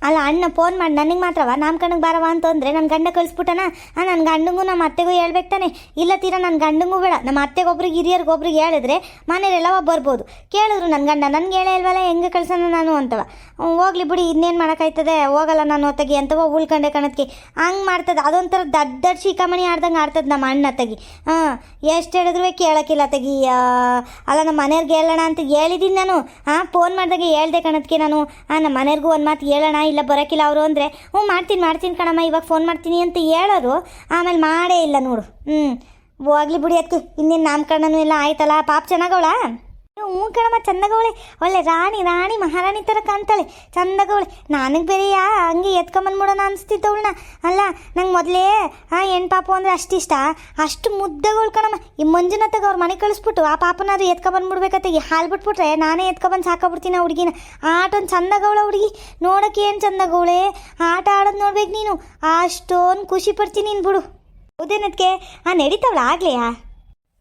ಅಲ್ಲ, ಅಣ್ಣ ಫೋನ್ ಮಾಡಿ, ನನಗೆ ಮಾತ್ರವ? ಕಣ್ಣಿಗೆ ಬಾರವ ಅಂತಂದರೆ ನನ್ನ ಗಂಡ ಕಳಿಸ್ಬಿಟ್ಟನ? ಹಾಂ ನನ್ನ ಗಂಡಂಗೂ ನಮ್ಮ ಅತ್ತೆಗೂ ಹೇಳ್ಬೇಕು ತಾನೆ. ಇಲ್ಲ ತೀರ ನನ್ನ ಗಂಡಂಗೂ ಬೇಡ. ನಮ್ಮ ಅತ್ತೆಗೊಬ್ರಿಗೆ, ಹಿರಿಯರಿಗೊಬ್ರಿಗೆ ಹೇಳಿದ್ರೆ ಮನೇಲೆಲ್ಲವ ಬರ್ಬೋದು. ಕೇಳಿದ್ರು ನನ್ನ ಗಂಡ ನನಗೆ ಹೇಳೇ ಇಲ್ವಲ್ಲ, ಹೆಂಗೆ ಕಳ್ಸೋಣ ನಾನು ಅಂತವ. ಹೋಗ್ಲಿ ಬಿಡಿ, ಇನ್ನೇನು ಮಾಡೋಕ್ಕಾಯ್ತದೆ? ಹೋಗಲ್ಲ ನಾನು ಅತ್ತಗಿ ಅಂತವ ಉಳ್ಕೊಂಡೆ ಕಣಕ್ಕೆ ಹಂಗೆ ಮಾಡ್ತದೆ, ಅದೊಂಥರ ದಡ್ಡ ದಡ್ಡ ಶಿಖಾಮಣಿ ಆಡ್ದಂಗೆ ಆಡ್ತದೆ ನಮ್ಮ ಅಣ್ಣ ತಗಿ ಹಾಂ ಎಷ್ಟು ಹೇಳಿದ್ರು ಕೇಳೋಕ್ಕಿಲ್ಲ ತಗಿ ಅಲ್ಲ ನಮ್ಮ ಮನೆಯವ್ರಿಗೆ ಹೇಳೋಣ ಅಂತ ಹೇಳಿದ್ದೀನಿ ನಾನು. ಹಾಂ, ಫೋನ್ ಮಾಡಿದಾಗ ಹೇಳ್ದೆ ಕಣದಕ್ಕೆ ನಾನು. ನಮ್ಮ ಮನೆಯವ್ರಿಗೂ ಒಂದು ಮಾತು ಹೇಳೋಣ, ಇಲ್ಲ ಬರೋಕ್ಕಿಲ್ಲ ಅವರು ಅಂದರೆ ಹ್ಞೂ ಮಾಡ್ತೀನಿ ಮಾಡ್ತೀನಿ ಕಣಮ್ಮ, ಇವಾಗ ಫೋನ್ ಮಾಡ್ತೀನಿ ಅಂತ ಹೇಳೋರು, ಆಮೇಲೆ ಮಾಡೇ ಇಲ್ಲ ನೋಡು. ಹ್ಞೂ ಹೋಗ್ಲಿ ಬಿಡಿ ಅದಕ್ಕೆ ಇನ್ನೇನು ನಾಮಕರಣನೂ ಎಲ್ಲ ಆಯ್ತಲ್ಲ, ಪಾಪ ಚೆನ್ನಾಗವಳಾ ಹ್ಞೂ ಕಣಮ್ಮ ಚಂದಗವಳೆ ಒಳ್ಳೆ ರಾಣಿ ರಾಣಿ, ಮಹಾರಾಣಿ ಥರ ಕಾಣ್ತಾಳೆ. ಚಂದಗವಳೆ ನನಗೆ ಬೇರೆ ಯಾ ಹಂಗೆ ಎತ್ಕೊಂಬಂದ್ಬಿಡೋಣ ಅನಿಸ್ತಿದ್ದವಳನ್ನ ಅಲ್ಲ, ನಂಗೆ ಮೊದಲೇ, ಆ ಹೆಣ್ಣು ಪಾಪು ಅಂದರೆ ಅಷ್ಟಿಷ್ಟ ಅಷ್ಟು ಮುದ್ದಗಳು ಕಣಮ್ಮ. ಈ ಮಂಜುನಾಥಗೆ ಅವ್ರ ಮನೆ ಕಳಿಸ್ಬಿಟ್ಟು ಆ ಪಾಪನಾದ್ರು ಎತ್ಕೊಬಂದ್ಬಿಡ್ಬೇಕತ್ತೆ ಹಾಲು ಬಿಟ್ಬಿಟ್ರೆ ನಾನೇ ಎತ್ಕೊಬಂದು ಸಾಕಾಬಿಡ್ತೀನಿ ಆ ಹುಡುಗಿನ. ಆಟ ಒಂದು ಚಂದಗವಳ ಹುಡುಗಿ. ನೋಡೋಕೆ ಏನು ಚಂದಗವಳೆ ಆಟ ಆಡೋದು ನೋಡ್ಬೇಕು ನೀನು. ಅಷ್ಟೊಂದು ಖುಷಿ ಪಡ್ತೀನಿ ನೀನು ಬಿಡು. ಹೌದೇನದಕ್ಕೆ ಆ ನಡೀತಾವಳ ಆಗ್ಲೆಯಾ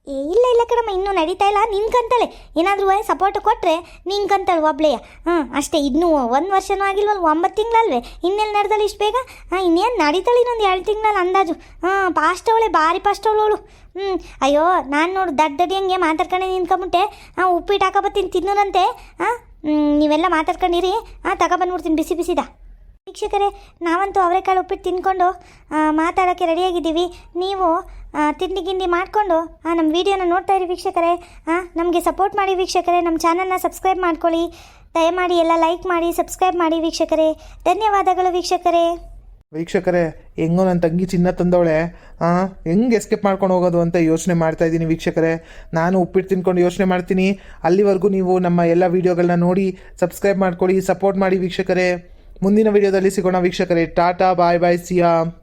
ಇಲ್ಲ ಇಲ್ಲ ಕಡಮ್ಮ ಇನ್ನೂ ನಡೀತಾ ಇಲ್ಲ. ನಿನ್ಕಂತಾಳೆ ಏನಾದರೂ ಸಪೋರ್ಟ್ ಕೊಟ್ಟರೆ ನಿನ್ಕಂತಾಳೆ ಒಬ್ಳೆಯ ಹಾಂ ಅಷ್ಟೇ. ಇನ್ನೂ ಒಂದು ವರ್ಷನೂ ಆಗಿಲ್ವಲ್ಲ ಒಂಬತ್ತು ತಿಂಗಳಲ್ವೇ? ಇನ್ನೆಲ್ಲಿ ನಡೆದಳು ಇಷ್ಟು ಬೇಗ? ಹಾಂ, ಇನ್ನೇನು ನಡೀತಾಳೆ ಇನ್ನೊಂದು ಎರಡು ತಿಂಗಳಲ್ಲಿ ಅಂದಾಜು? ಹಾಂ ಪಾಸ್ಟ್ ಅವಳೆ, ಭಾರಿ ಪಾಸ್ಟ್ ಅವಳು ಹ್ಞೂ ಅಯ್ಯೋ, ನಾನು ನೋಡು ದಡ್ಡ ದಡ್ಡಿ ಹಂಗೆ ಮಾತಾಡ್ಕೊಂಡೆ ನಿಂತ್ಕೊಂಬಿಟ್ಟೆ. ಹಾಂ, ಉಪ್ಪಿಟ್ಟು ಹಾಕಬತ್ತೀನಿ ತಿನ್ನೋರಂತೆ ಹಾಂ ನೀವೆಲ್ಲ ಮಾತಾಡ್ಕೊಂಡಿರಿ. ಹಾಂ, ತಗೊಬಂದ್ಬಿಡ್ತೀನಿ, ಬಿಸಿ, ಬಿಸಿದ? ವೀಕ್ಷಕರೇ, ನಾವಂತೂ ಅವರೆಕಾಳು ಉಪ್ಪಿಟ್ಟು ತಿನ್ಕೊಂಡು ಮಾತಾಡೋಕ್ಕೆ ರೆಡಿಯಾಗಿದ್ದೀವಿ. ನೀವು ತಿಂಡಿ ಗಿಂಡಿ ಮಾಡಿಕೊಂಡು ನಮ್ಮ ವಿಡಿಯೋನ ನೋಡ್ತಾ ಇರಿ ವೀಕ್ಷಕರೇ. ನಮಗೆ ಸಪೋರ್ಟ್ ಮಾಡಿ ವೀಕ್ಷಕರೇ, ನಮ್ಮ ಚಾನಲ್ನ ಸಬ್ಸ್ಕ್ರೈಬ್ ಮಾಡ್ಕೊಳ್ಳಿ. ದಯಮಾಡಿ ಎಲ್ಲ ಲೈಕ್ ಮಾಡಿ, ಸಬ್ಸ್ಕ್ರೈಬ್ ಮಾಡಿ ವೀಕ್ಷಕರೇ. ಧನ್ಯವಾದಗಳು ವೀಕ್ಷಕರೇ. ವೀಕ್ಷಕರೇ, ಹೆಂಗೋ ನನ್ನ ತಂಗಿ ಚಿನ್ನ ತಂದವಳೆ. ಹಾಂ ಹೆಂಗೆ ಎಸ್ಕೇಪ್ ಮಾಡ್ಕೊಂಡು ಹೋಗೋದು ಅಂತ ಯೋಚನೆ ಮಾಡ್ತಾ ಇದ್ದೀನಿ ವೀಕ್ಷಕರೇ. ನಾನು ಉಪ್ಪಿಟ್ಟು ತಿನ್ಕೊಂಡು ಯೋಚನೆ ಮಾಡ್ತೀನಿ. ಅಲ್ಲಿವರೆಗೂ ನೀವು ನಮ್ಮ ಎಲ್ಲ ವೀಡಿಯೋಗಳನ್ನ ನೋಡಿ, ಸಬ್ಸ್ಕ್ರೈಬ್ ಮಾಡ್ಕೊಳ್ಳಿ, ಸಪೋರ್ಟ್ ಮಾಡಿ ವೀಕ್ಷಕರೇ. ಮುಂದಿನ ವಿಡಿಯೋದಲ್ಲಿ ಸಿಗೋಣ ವೀಕ್ಷಕರೇ. ಟಾಟಾ ಬಾಯ್ ಬಾಯ್ ಸಿಯಾ.